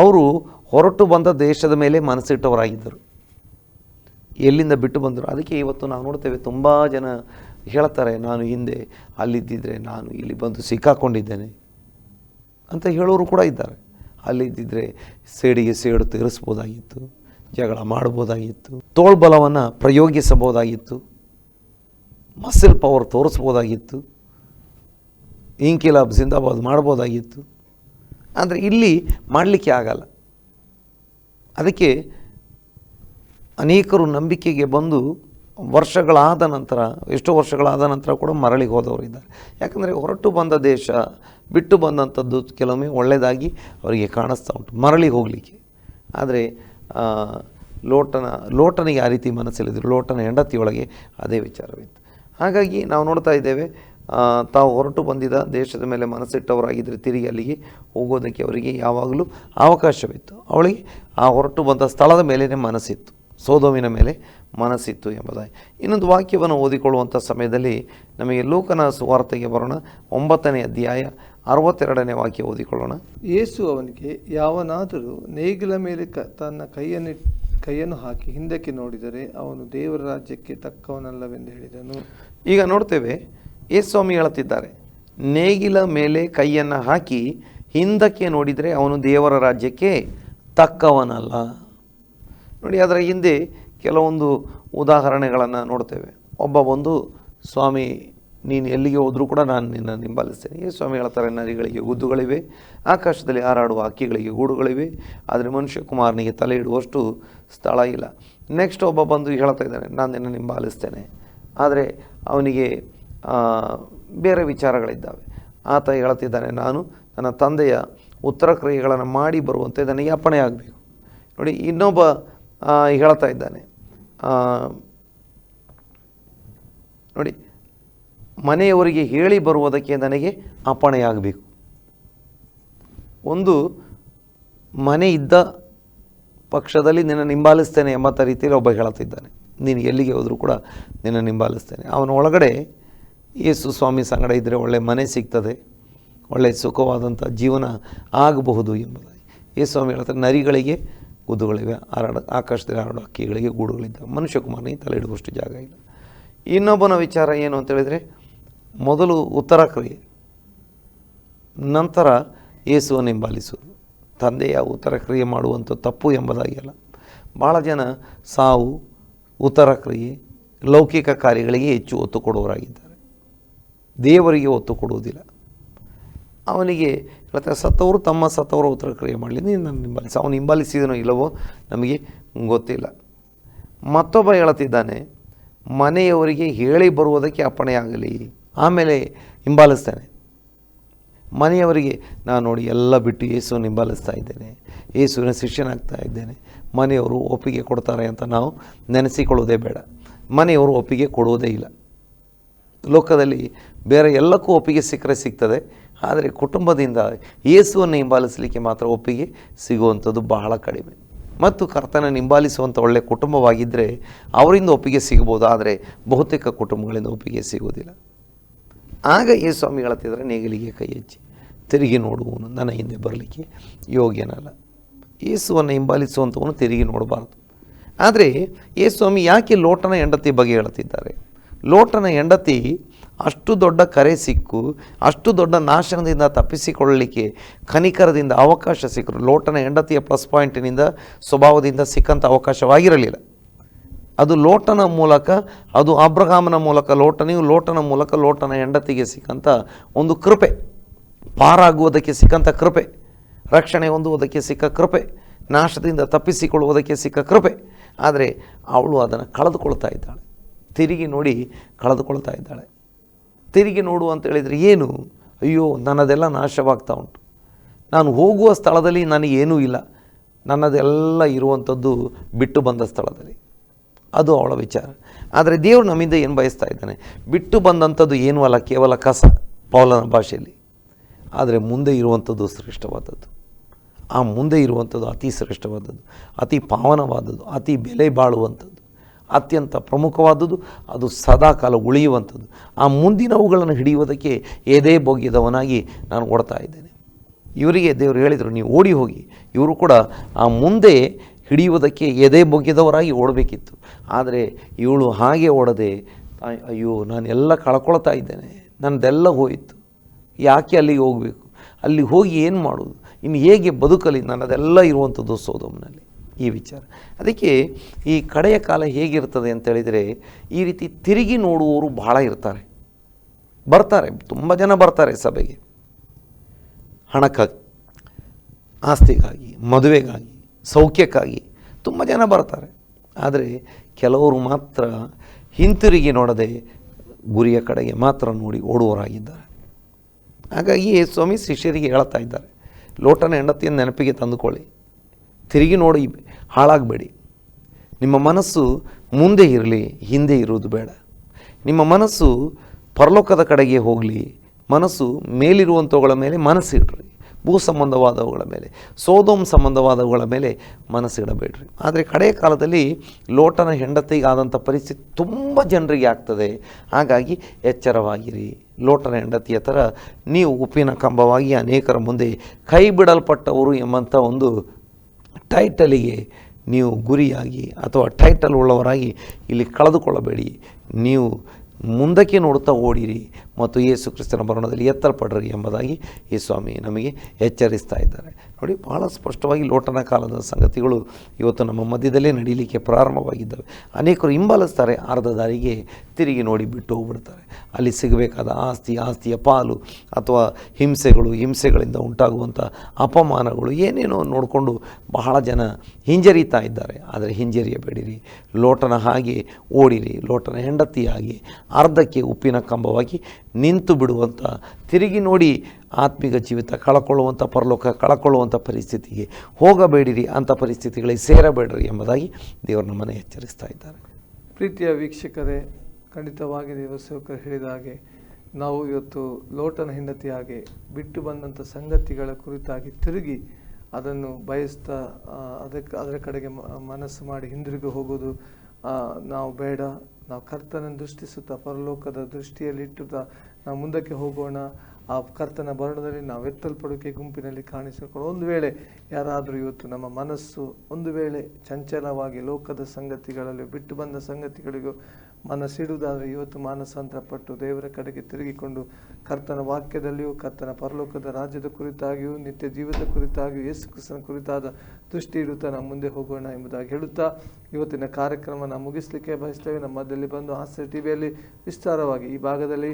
ಅವರು ಹೊರಟು ಬಂದ ದೇಶದ ಮೇಲೆ ಮನಸ್ಸಿಟ್ಟವರಾಗಿದ್ದರು. ಎಲ್ಲಿಂದ ಬಿಟ್ಟು ಬಂದರು? ಅದಕ್ಕೆ ಇವತ್ತು ನಾವು ನೋಡ್ತೇವೆ, ತುಂಬ ಜನ ಹೇಳ್ತಾರೆ, ನಾನು ಹಿಂದೆ ಅಲ್ಲಿದ್ದಿದ್ರೆ ನಾನು ಇಲ್ಲಿ ಬಂದು ಸಿಕ್ಕಾಕೊಂಡಿದ್ದೇನೆ. ಅಂತ ಹೇಳೋರು ಕೂಡ ಇದ್ದಾರೆ. ಅಲ್ಲಿದ್ದಿದ್ರೆ ಸೇಡಿಗೆ ಸೇಡು ತೀರಿಸ್ಬೋದಾಗಿತ್ತು ಜಗಳ ಮಾಡ್ಬೋದಾಗಿತ್ತು ತೋಳ್ಬಲವನ್ನು ಪ್ರಯೋಗಿಸಬಹುದಾಗಿತ್ತು ಮಸಲ್ ಪವರ್ ತೋರಿಸ್ಬೋದಾಗಿತ್ತು ಇಂಕಿಲಾಬ್ ಜಿಂದಾಬಾದ್ ಮಾಡ್ಬೋದಾಗಿತ್ತು. ಆದರೆ ಇಲ್ಲಿ ಮಾಡಲಿಕ್ಕೆ ಆಗಲ್ಲ. ಅದಕ್ಕೆ ಅನೇಕರು ನಂಬಿಕೆಗೆ ಬಂದು ವರ್ಷಗಳಾದ ನಂತರ, ಎಷ್ಟೋ ವರ್ಷಗಳಾದ ನಂತರ ಕೂಡ ಮರಳಿಗೆ ಹೋದವರು ಇದ್ದಾರೆ. ಯಾಕಂದರೆ ಹೊರಟು ಬಂದ ದೇಶ, ಬಿಟ್ಟು ಬಂದಂಥದ್ದು ಕೆಲವೊಮ್ಮೆ ಒಳ್ಳೆಯದಾಗಿ ಅವರಿಗೆ ಕಾಣಿಸ್ತಾ ಉಂಟು ಮರಳಿ ಹೋಗಲಿಕ್ಕೆ. ಆದರೆ ಲೋಟನ, ಲೋಟನಿಗೆ ಆ ರೀತಿ ಮನಸ್ಸಲ್ಲಿದ್ದರು ಲೋಟನ ಹೆಂಡತಿಯೊಳಗೆ ಅದೇ ವಿಚಾರವಿತ್ತು. ಹಾಗಾಗಿ ನಾವು ನೋಡ್ತಾ ಇದ್ದೇವೆ ತಾವು ಹೊರಟು ಬಂದಿದ್ದ ದೇಶದ ಮೇಲೆ ಮನಸ್ಸಿಟ್ಟವರಾಗಿದ್ದರೆ ತಿರುಗಿ ಅಲ್ಲಿಗೆ ಹೋಗೋದಕ್ಕೆ ಅವರಿಗೆ ಯಾವಾಗಲೂ ಅವಕಾಶವಿತ್ತು. ಅವಳಿಗೆ ಆ ಹೊರಟು ಬಂದ ಸ್ಥಳದ ಮೇಲೇ ಮನಸ್ಸಿತ್ತು. ಸೋದೋಮಿನ ಮೇಲೆ ಮನಸ್ಸಿತ್ತು ಎಂಬುದಾಗಿ. ಇನ್ನೊಂದು ವಾಕ್ಯವನ್ನು ಓದಿಕೊಳ್ಳುವಂಥ ಸಮಯದಲ್ಲಿ ನಮಗೆ ಲೋಕನ ಸುವಾರ್ತೆಗೆ ಬರೋಣ. ಒಂಬತ್ತನೇ ಅಧ್ಯಾಯ ಅರವತ್ತೆರಡನೇ ವಾಕ್ಯ ಓದಿಕೊಳ್ಳೋಣ. ಯೇಸು ಅವನಿಗೆ ಯಾವನಾದರೂ ನೇಗಿಲ ಮೇಲೆ ಕ ತನ್ನ ಕೈಯನ್ನು ಕೈಯನ್ನು ಹಾಕಿ ಹಿಂದಕ್ಕೆ ನೋಡಿದರೆ ಅವನು ದೇವರ ರಾಜ್ಯಕ್ಕೆ ತಕ್ಕವನಲ್ಲವೆಂದು ಹೇಳಿದನು. ಈಗ ನೋಡ್ತೇವೆ ಯೇಸ್ವಾಮಿ ಹೇಳುತ್ತಿದ್ದಾರೆ ನೇಗಿಲ ಮೇಲೆ ಕೈಯನ್ನು ಹಾಕಿ ಹಿಂದಕ್ಕೆ ನೋಡಿದರೆ ಅವನು ದೇವರ ರಾಜ್ಯಕ್ಕೆ ತಕ್ಕವನಲ್ಲ. ನೋಡಿ ಅದರ ಹಿಂದೆ ಕೆಲವೊಂದು ಉದಾಹರಣೆಗಳನ್ನು ನೋಡ್ತೇವೆ. ಒಬ್ಬ ಬಂದು, ಸ್ವಾಮಿ, ನೀನು ಎಲ್ಲಿಗೆ ಹೋದರೂ ಕೂಡ ನಾನು ನಿನ್ನ ನಿಂಬಾಲಿಸ್ತೇನೆ ಈ ಸ್ವಾಮಿ ಹೇಳ್ತಾರೆ ನರಿಗಳಿಗೆ ಗುದ್ದುಗಳಿವೆ, ಆಕಾಶದಲ್ಲಿ ಹಾರಾಡುವ ಹಕ್ಕಿಗಳಿಗೆ ಗೂಡುಗಳಿವೆ, ಆದರೆ ಮನುಷ್ಯ ಕುಮಾರನಿಗೆ ತಲೆ ಇಡುವಷ್ಟು ಸ್ಥಳ ಇಲ್ಲ. ನೆಕ್ಸ್ಟ್ ಒಬ್ಬ ಬಂದು ಹೇಳ್ತಾ ಇದ್ದಾನೆ, ನಾನು ನಿನ್ನ ನಿಂಬಾಲಿಸ್ತೇನೆ ಆದರೆ ಅವನಿಗೆ ಬೇರೆ ವಿಚಾರಗಳಿದ್ದಾವೆ. ಆತ ಹೇಳ್ತಿದ್ದಾನೆ, ನಾನು ನನ್ನ ತಂದೆಯ ಉತ್ತರ ಕ್ರಿಯೆಗಳನ್ನು ಮಾಡಿ ಬರುವಂತೆ ನನಗೆ ಅಪ್ಪಣೆ ಆಗಬೇಕು. ನೋಡಿ, ಇನ್ನೊಬ್ಬ ಹೇಳ್ತಾ ಇದ್ದಾನೆ ನೋಡಿ, ಮನೆಯವರಿಗೆ ಹೇಳಿ ಬರುವುದಕ್ಕೆ ನನಗೆ ಅಪಣೆಯಾಗಬೇಕು ಒಂದು, ಮನೆ ಇದ್ದ ಪಕ್ಷದಲ್ಲಿ ನಿನ್ನ ನಿಂಬಾಲಿಸ್ತೇನೆ ಎಂಬಂಥ ರೀತಿಯಲ್ಲಿ ಒಬ್ಬ ಹೇಳುತ್ತಿದ್ದಾನೆ. ನೀನು ಎಲ್ಲಿಗೆ ಹೋದರೂ ಕೂಡ ನಿನ್ನ ನಿಂಬಾಲಿಸ್ತೇನೆ. ಅವನ ಒಳಗಡೆ ಯೇಸು ಸ್ವಾಮಿ ಸಂಗಡ ಇದ್ದರೆ ಒಳ್ಳೆ ಮನೆ ಸಿಗ್ತದೆ ಒಳ್ಳೆಯ ಸುಖವಾದಂಥ ಜೀವನ ಆಗಬಹುದು ಎಂಬುದಾಗಿ. ಯೇಸು ಸ್ವಾಮಿ ಹೇಳ್ತಾರೆ ನರಿಗಳಿಗೆ ಗುದ್ದುಗಳಿವೆ ಹಾರಾಡ ಆಕಾಶದಲ್ಲಿ ಹಾರಾಡೋ ಹಕ್ಕಿಗಳಿಗೆ ಗೂಡುಗಳಿದ್ದಾವೆ ಮನುಷ್ಯ ಕುಮಾರನಿಗೆ ತಲೆ ಇಡುವಷ್ಟು ಜಾಗ ಇಲ್ಲ. ಇನ್ನೊಬ್ಬನ ವಿಚಾರ ಏನು ಅಂತ ಹೇಳಿದರೆ, ಮೊದಲು ಉತ್ತರ ಕ್ರಿಯೆ, ನಂತರ ಯೇಸುವನ್ನು ಹಿಂಬಾಲಿಸುವುದು ತಂದೆಯ ಉತ್ತರ ಕ್ರಿಯೆ ಮಾಡುವಂಥ ತಪ್ಪು ಎಂಬುದಾಗಿ ಅಲ್ಲ. ಭಾಳ ಜನ ಸಾವು, ಉತ್ತರ ಕ್ರಿಯೆ, ಲೌಕಿಕ ಕಾರ್ಯಗಳಿಗೆ ಹೆಚ್ಚು ಒತ್ತು ಕೊಡುವವರಾಗಿದ್ದಾರೆ. ದೇವರಿಗೆ ಒತ್ತು ಕೊಡುವುದಿಲ್ಲ. ಅವನಿಗೆ ಹೇಳ್ತಾರೆ, ಸತ್ತವರು ತಮ್ಮ ಸತ್ತವರು ಉತ್ತರ ಕ್ರಿಯೆ ಮಾಡಲಿ. ನೀನು ನನ್ನ ಹಿಂಬಾಲಿಸಿ ಅವನು ಹಿಂಬಾಲಿಸಿದನೋ ಇಲ್ಲವೋ ನಮಗೆ ಗೊತ್ತಿಲ್ಲ. ಮತ್ತೊಬ್ಬ ಹೇಳುತ್ತಿದ್ದಾನೆ ಮನೆಯವರಿಗೆ ಹೇಳಿ ಬರುವುದಕ್ಕೆ ಅಪ್ಪಣೆಯಾಗಲಿ ಆಮೇಲೆ ಹಿಂಬಾಲಿಸ್ತಾನೆ. ಮನೆಯವರಿಗೆ, ನಾನು ನೋಡಿ ಎಲ್ಲ ಬಿಟ್ಟು ಯೇಸುವನ್ನು ಹಿಂಬಾಲಿಸ್ತಾ ಇದ್ದೇನೆ. ಯೇಸುವಿನ ಶಿಷ್ಯನಾಗ್ತಾ ಇದ್ದೇನೆ. ಮನೆಯವರು ಒಪ್ಪಿಗೆ ಕೊಡ್ತಾರೆ ಅಂತ ನಾವು ನೆನೆಸಿಕೊಳ್ಳೋದೇ ಬೇಡ. ಮನೆಯವರು ಒಪ್ಪಿಗೆ ಕೊಡುವುದೇ ಇಲ್ಲ. ಲೋಕದಲ್ಲಿ ಬೇರೆ ಎಲ್ಲಕ್ಕೂ ಒಪ್ಪಿಗೆ ಸಿಕ್ಕರೆ ಸಿಗ್ತದೆ. ಆದರೆ ಕುಟುಂಬದಿಂದ ಯೇಸುವನ್ನು ಹಿಂಬಾಲಿಸಲಿಕ್ಕೆ ಮಾತ್ರ ಒಪ್ಪಿಗೆ ಸಿಗುವಂಥದ್ದು ಬಹಳ ಕಡಿಮೆ. ಮತ್ತು ಕರ್ತನ ಹಿಂಬಾಲಿಸುವಂಥ ಒಳ್ಳೆಯ ಕುಟುಂಬವಾಗಿದ್ದರೆ ಅವರಿಂದ ಒಪ್ಪಿಗೆ ಸಿಗ್ಬೋದು ಆದರೆ ಬಹುತೇಕ ಕುಟುಂಬಗಳಿಂದ ಒಪ್ಪಿಗೆ ಸಿಗುವುದಿಲ್ಲ. ಆಗ ಈ ಸ್ವಾಮಿ ಹೇಳ್ತಿದ್ರೆ ನೇಗಿಲಿಗೆ ಕೈ ಹಚ್ಚಿ, ತಿರುಗಿ ನೋಡುವನು ನನ್ನ ಹಿಂದೆ ಬರಲಿಕ್ಕೆ ಯೋಗ್ಯನಲ್ಲ. ಯೇಸುವನ್ನು ಹಿಂಬಾಲಿಸುವಂಥವನು ತಿರುಗಿ ನೋಡಬಾರ್ದು. ಆದರೆ ಯೇಸ್ವಾಮಿ ಸ್ವಾಮಿ ಯಾಕೆ ಲೋಟನ ಹೆಂಡತಿ ಬಗ್ಗೆ ಹೇಳ್ತಿದ್ದಾರೆ? ಲೋಟನ ಹೆಂಡತಿ ಅಷ್ಟು ದೊಡ್ಡ ಕರೆ ಸಿಕ್ಕು, ಅಷ್ಟು ದೊಡ್ಡ ನಾಶನದಿಂದ ತಪ್ಪಿಸಿಕೊಳ್ಳಲಿಕ್ಕೆ ಕನಿಕರದಿಂದ ಅವಕಾಶ ಸಿಕ್ಕರು. ಲೋಟನ ಹೆಂಡತಿಯ ಪ್ಲಸ್ ಪಾಯಿಂಟಿನಿಂದ ಸ್ವಭಾವದಿಂದ ಸಿಕ್ಕಂಥ ಅವಕಾಶವಾಗಿರಲಿಲ್ಲ. ಅದು ಲೋಟನ ಮೂಲಕ, ಅದು ಅಬ್ರಹಾಮನ ಮೂಲಕ ಲೋಟನೆಯು ಲೋಟನ ಮೂಲಕ ಲೋಟನ ಹೆಂಡತಿಗೆ ಸಿಕ್ಕಂಥ ಒಂದು ಕೃಪೆ. ಪಾರಾಗುವುದಕ್ಕೆ ಸಿಕ್ಕಂಥ ಕೃಪೆ. ರಕ್ಷಣೆ ಹೊಂದುವುದಕ್ಕೆ ಸಿಕ್ಕ ಕೃಪೆ. ನಾಶದಿಂದ ತಪ್ಪಿಸಿಕೊಳ್ಳುವುದಕ್ಕೆ ಸಿಕ್ಕ ಕೃಪೆ. ಆದರೆ ಅವಳು ಅದನ್ನು ಕಳೆದುಕೊಳ್ತಾ ಇದ್ದಾಳೆ. ತಿರುಗಿ ನೋಡಿ ಕಳೆದುಕೊಳ್ತಾ ಇದ್ದಾಳೆ. ತಿರುಗಿ ನೋಡು ಅಂತ ಹೇಳಿದರೆ ಏನು? ಅಯ್ಯೋ, ನನ್ನದೆಲ್ಲ ನಾಶವಾಗ್ತಾ ಉಂಟು. ನಾನು ಹೋಗುವ ಸ್ಥಳದಲ್ಲಿ ನನಗೇನೂ ಇಲ್ಲ. ನನ್ನದೆಲ್ಲ ಇರುವಂಥದ್ದು ಬಿಟ್ಟು ಬಂದ ಸ್ಥಳದಲ್ಲಿ. ಅದು ಅವಳ ವಿಚಾರ. ಆದರೆ ದೇವರು ನಮ್ಮಿಂದ ಏನು ಬಯಸ್ತಾ ಇದ್ದಾನೆ? ಬಿಟ್ಟು ಬಂದಂಥದ್ದು ಏನೂ ಅಲ್ಲ, ಕೇವಲ ಕಸ ಪೌಲನ ಭಾಷೆಯಲ್ಲಿ. ಆದರೆ ಮುಂದೆ ಇರುವಂಥದ್ದು ಶ್ರೇಷ್ಠವಾದದ್ದು. ಆ ಮುಂದೆ ಇರುವಂಥದ್ದು ಅತಿ ಶ್ರೇಷ್ಠವಾದದ್ದು, ಅತಿ ಪಾವನವಾದದ್ದು, ಅತಿ ಬೆಲೆ ಬಾಳುವಂಥದ್ದು. ಅತ್ಯಂತ ಪ್ರಮುಖವಾದದ್ದು, ಅದು ಸದಾಕಾಲ ಉಳಿಯುವಂಥದ್ದು. ಆ ಮುಂದಿನವುಗಳನ್ನು ಹಿಡಿಯುವುದಕ್ಕೆ ಎದೇ ಬೊಗ್ಯದವನಾಗಿ ನಾನು ಓಡ್ತಾ ಇದ್ದೇನೆ. ಇವರಿಗೆ ದೇವರು ಹೇಳಿದರು, ನೀವು ಓಡಿ ಹೋಗಿ. ಇವರು ಕೂಡ ಆ ಮುಂದೆ ಹಿಡಿಯುವುದಕ್ಕೆ ಎದೆ ಬೊಗ್ಗಿದವರಾಗಿ ಓಡಬೇಕಿತ್ತು. ಆದರೆ ಇವಳು ಹಾಗೆ ಓಡದೆ ಅಯ್ಯೋ, ನಾನು ಎಲ್ಲ ಕಳ್ಕೊಳ್ತಾ ಇದ್ದೇನೆ. ನನ್ನದೆಲ್ಲ ಹೋಯಿತು. ಯಾಕೆ ಅಲ್ಲಿಗೆ ಹೋಗಬೇಕು? ಅಲ್ಲಿ ಹೋಗಿ ಏನು ಮಾಡೋದು ಇನ್ನು ಹೇಗೆ ಬದುಕಲಿ? ನನ್ನದೆಲ್ಲ ಇರುವಂಥದ್ದು ಸೋದೋಮ್ನಲ್ಲಿ. ಈ ವಿಚಾರ. ಅದಕ್ಕೆ ಈ ಕಡೆಯ ಕಾಲ ಹೇಗಿರ್ತದೆ ಅಂತ ಹೇಳಿದರೆ, ಈ ರೀತಿ ತಿರುಗಿ ನೋಡುವವರು ಬಹಳ ಇರ್ತಾರೆ. ಬರ್ತಾರೆ, ತುಂಬ ಜನ ಬರ್ತಾರೆ ಸಭೆಗೆ. ಹಣಕ್ಕಾಗಿ, ಆಸ್ತಿಗಾಗಿ, ಮದುವೆಗಾಗಿ, ಸೌಖ್ಯಕ್ಕಾಗಿ ತುಂಬ ಜನ ಬರ್ತಾರೆ. ಆದರೆ ಕೆಲವರು ಮಾತ್ರ ಹಿಂತಿರುಗಿ ನೋಡದೆ ಗುರಿಯ ಕಡೆಗೆ ಮಾತ್ರ ನೋಡಿ ಓಡುವವರಾಗಿದ್ದಾರೆ. ಹಾಗಾಗಿ ಸ್ವಾಮಿ ಶಿಷ್ಯರಿಗೆ ಹೇಳ್ತಾ ಇದ್ದಾರೆ, ಲೋಟನ ಹೆಂಡತಿಯನ್ನು ನೆನಪಿಗೆ ತಂದುಕೊಳ್ಳಿ. ತಿರುಗಿ ನೋಡಿ ಹಾಳಾಗಬೇಡಿ. ನಿಮ್ಮ ಮನಸ್ಸು ಮುಂದೆ ಇರಲಿ, ಹಿಂದೆ ಇರುವುದು ಬೇಡ. ನಿಮ್ಮ ಮನಸ್ಸು ಪರಲೋಕದ ಕಡೆಗೆ ಹೋಗಲಿ, ಮನಸ್ಸು ಮೇಲಿರುವಂಥವುಗಳ ಮೇಲೆ ಮನಸ್ಸಿಡ್ರಿ. ಭೂ ಸಂಬಂಧವಾದವುಗಳ ಮೇಲೆ, ಸೋದೋಮ್ ಸಂಬಂಧವಾದವುಗಳ ಮೇಲೆ ಮನಸ್ಸಿಡಬೇಡ್ರಿ. ಆದರೆ ಕಡೆಯ ಕಾಲದಲ್ಲಿ ಲೋಟನ ಹೆಂಡತಿಗಾದಂಥ ಪರಿಸ್ಥಿತಿ ತುಂಬ ಜನರಿಗೆ ಆಗ್ತದೆ. ಹಾಗಾಗಿ ಎಚ್ಚರವಾಗಿರಿ. ಲೋಟನ ಹೆಂಡತಿಯ ಥರ ನೀವು ಉಪ್ಪಿನ ಕಂಬವಾಗಿ ಅನೇಕರ ಮುಂದೆ ಕೈ ಬಿಡಲ್ಪಟ್ಟವರು ಎಂಬಂಥ ಒಂದು ಟೈಟಲಿಗೆ ನೀವು ಗುರಿಯಾಗಿ ಅಥವಾ ಟೈಟಲ್ ಉಳ್ಳವರಾಗಿ ಇಲ್ಲಿ ಕಳೆದುಕೊಳ್ಳಬೇಡಿ. ನೀವು ಮುಂದಕ್ಕೆ ನೋಡುತ್ತಾ ಓಡಿರಿ. ಮತ್ತು ಯೇಸು ಕ್ರಿಸ್ತನ ಮರಣದಲ್ಲಿ ಎತ್ತರಪಡ್ರಿ ಎಂಬುದಾಗಿ ಈ ಸ್ವಾಮಿ ನಮಗೆ ಎಚ್ಚರಿಸ್ತಾ ಇದ್ದಾರೆ. ನೋಡಿ, ಬಹಳ ಸ್ಪಷ್ಟವಾಗಿ ಲೋಟನ ಕಾಲದ ಸಂಗತಿಗಳು ಇವತ್ತು ನಮ್ಮ ಮಧ್ಯದಲ್ಲೇ ನಡೀಲಿಕ್ಕೆ ಪ್ರಾರಂಭವಾಗಿದ್ದಾವೆ. ಅನೇಕರು ಹಿಂಬಾಲಿಸ್ತಾರೆ, ಅರ್ಧ ದಾರಿಗೆ ತಿರುಗಿ ನೋಡಿ ಬಿಟ್ಟು ಹೋಗ್ಬಿಡ್ತಾರೆ. ಅಲ್ಲಿ ಸಿಗಬೇಕಾದ ಆಸ್ತಿ, ಆಸ್ತಿಯ ಪಾಲು ಅಥವಾ ಹಿಂಸೆಗಳು, ಹಿಂಸೆಗಳಿಂದ ಉಂಟಾಗುವಂಥ ಅಪಮಾನಗಳು ಏನೇನೋ ನೋಡಿಕೊಂಡು ಬಹಳ ಜನ ಹಿಂಜರಿತಾ ಇದ್ದಾರೆ. ಆದರೆ ಹಿಂಜರಿಯಬೇಡಿರಿ, ಲೋಟನ ಹಾಗೆ ಓಡಿರಿ, ಲೋಟನ ಹೆಂಡತಿಯಾಗಿ ಅರ್ಧಕ್ಕೆ ಉಪ್ಪಿನ ಕಂಬವಾಗಿ ನಿಂತು ಬಿಡುವಂಥ, ತಿರುಗಿ ನೋಡಿ ಆತ್ಮಿಕ ಜೀವಿತ ಕಳ್ಕೊಳ್ಳುವಂಥ ಪರಲೋಕ, ಕಳ್ಕೊಳ್ಳುವಂಥ ಪರಿಸ್ಥಿತಿಗೆ ಹೋಗಬೇಡಿರಿ, ಅಂಥ ಪರಿಸ್ಥಿತಿಗಳಿಗೆ ಸೇರಬೇಡ್ರಿ ಎಂಬುದಾಗಿ ದೇವರು ನಮ್ಮನ್ನು ಎಚ್ಚರಿಸ್ತಾ ಇದ್ದಾರೆ. ಪ್ರೀತಿಯ ವೀಕ್ಷಕರೇ, ಖಂಡಿತವಾಗಿ ದೇವಸೇವಕರು ಹೇಳಿದ ಹಾಗೆ, ನಾವು ಇವತ್ತು ಲೋಟನ ಹೆಂಡತಿಯಾಗಿ ಬಿಟ್ಟು ಬಂದಂಥ ಸಂಗತಿಗಳ ಕುರಿತಾಗಿ ತಿರುಗಿ ಅದನ್ನು ಬಯಸ್ತಾ ಅದಕ್ಕೆ, ಅದರ ಕಡೆಗೆ ಮನಸ್ಸು ಮಾಡಿ ಹಿಂದಿರುಗಿ ಹೋಗೋದು ನಾವು ಬೇಡ, ನಾವು ಕರ್ತನ ದೃಷ್ಟಿಸುತ್ತಾ, ಪರಲೋಕದ ದೃಷ್ಟಿಯಲ್ಲಿ ಇಟ್ಟುತ್ತಾ ನಾವು ಮುಂದಕ್ಕೆ ಹೋಗೋಣ. ಆ ಕರ್ತನ ಬರಣದಲ್ಲಿ ನಾವು ಎತ್ತಲ್ಪಡುವಿಕೆ ಗುಂಪಿನಲ್ಲಿ ಕಾಣಿಸಿಕೊಂಡು ಒಂದು ವೇಳೆ ಯಾರಾದರೂ ಇವತ್ತು ನಮ್ಮ ಮನಸ್ಸು ಒಂದು ವೇಳೆ ಚಂಚಲವಾಗಿ ಲೋಕದ ಸಂಗತಿಗಳಲ್ಲಿ, ಬಿಟ್ಟು ಬಂದ ಸಂಗತಿಗಳಿಗೂ ಮನಸ್ಸಿಡುವುದಾದರೆ ಇವತ್ತು ಮಾನಸಾಂತರಪಟ್ಟು ದೇವರ ಕಡೆಗೆ ತಿರುಗಿಕೊಂಡು ಕರ್ತನ ವಾಕ್ಯದಲ್ಲಿಯೂ ಕರ್ತನ ಪರಲೋಕದ ರಾಜ್ಯದ ಕುರಿತಾಗಿಯೂ ನಿತ್ಯ ಜೀವದ ಕುರಿತಾಗಿಯೂ ಯೇಸು ಕ್ರಿಸ್ತನ ಕುರಿತಾದ ದೃಷ್ಟಿ ಇಡುತ್ತಾ ನಾವು ಮುಂದೆ ಹೋಗೋಣ ಎಂಬುದಾಗಿ ಹೇಳುತ್ತಾ ಇವತ್ತಿನ ಕಾರ್ಯಕ್ರಮ ನಾವು ಮುಗಿಸಲಿಕ್ಕೆ ಬಯಸ್ತೇವೆ. ನಮ್ಮ ಮಧ್ಯದಲ್ಲಿ ಬಂದು ಆಸರೆ ಟಿವಿಯಲ್ಲಿ ವಿಸ್ತಾರವಾಗಿ ಈ ಭಾಗದಲ್ಲಿ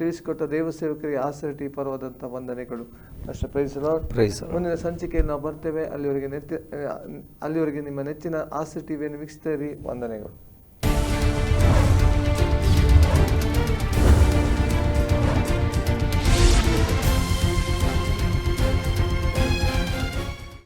ತಿಳಿಸಿಕೊಟ್ಟ ತಿಳಿಸಿಕೊಟ್ಟ ದೇವಸೇವಕರಿಗೆ ಆಸರೆ ಟಿ ಪರವಾದಂಥ ವಂದನೆಗಳು. ಅಷ್ಟೇ ಪ್ರೈಸಲೋ ಪ್ರೈಸ್. ಮುಂದಿನ ಸಂಚಿಕೆಯಲ್ಲಿ ನಾವು ಬರ್ತೇವೆ. ಅಲ್ಲಿವರೆಗೆ ನೆತ್ತ ಅಲ್ಲಿವರೆಗೆ ನಿಮ್ಮ ನೆಚ್ಚಿನ ಆಸರೆ ಟಿವಿಯನ್ನು ವೀಕ್ಷಿಸ್ತೇವೆ ವಂದನೆಗಳು.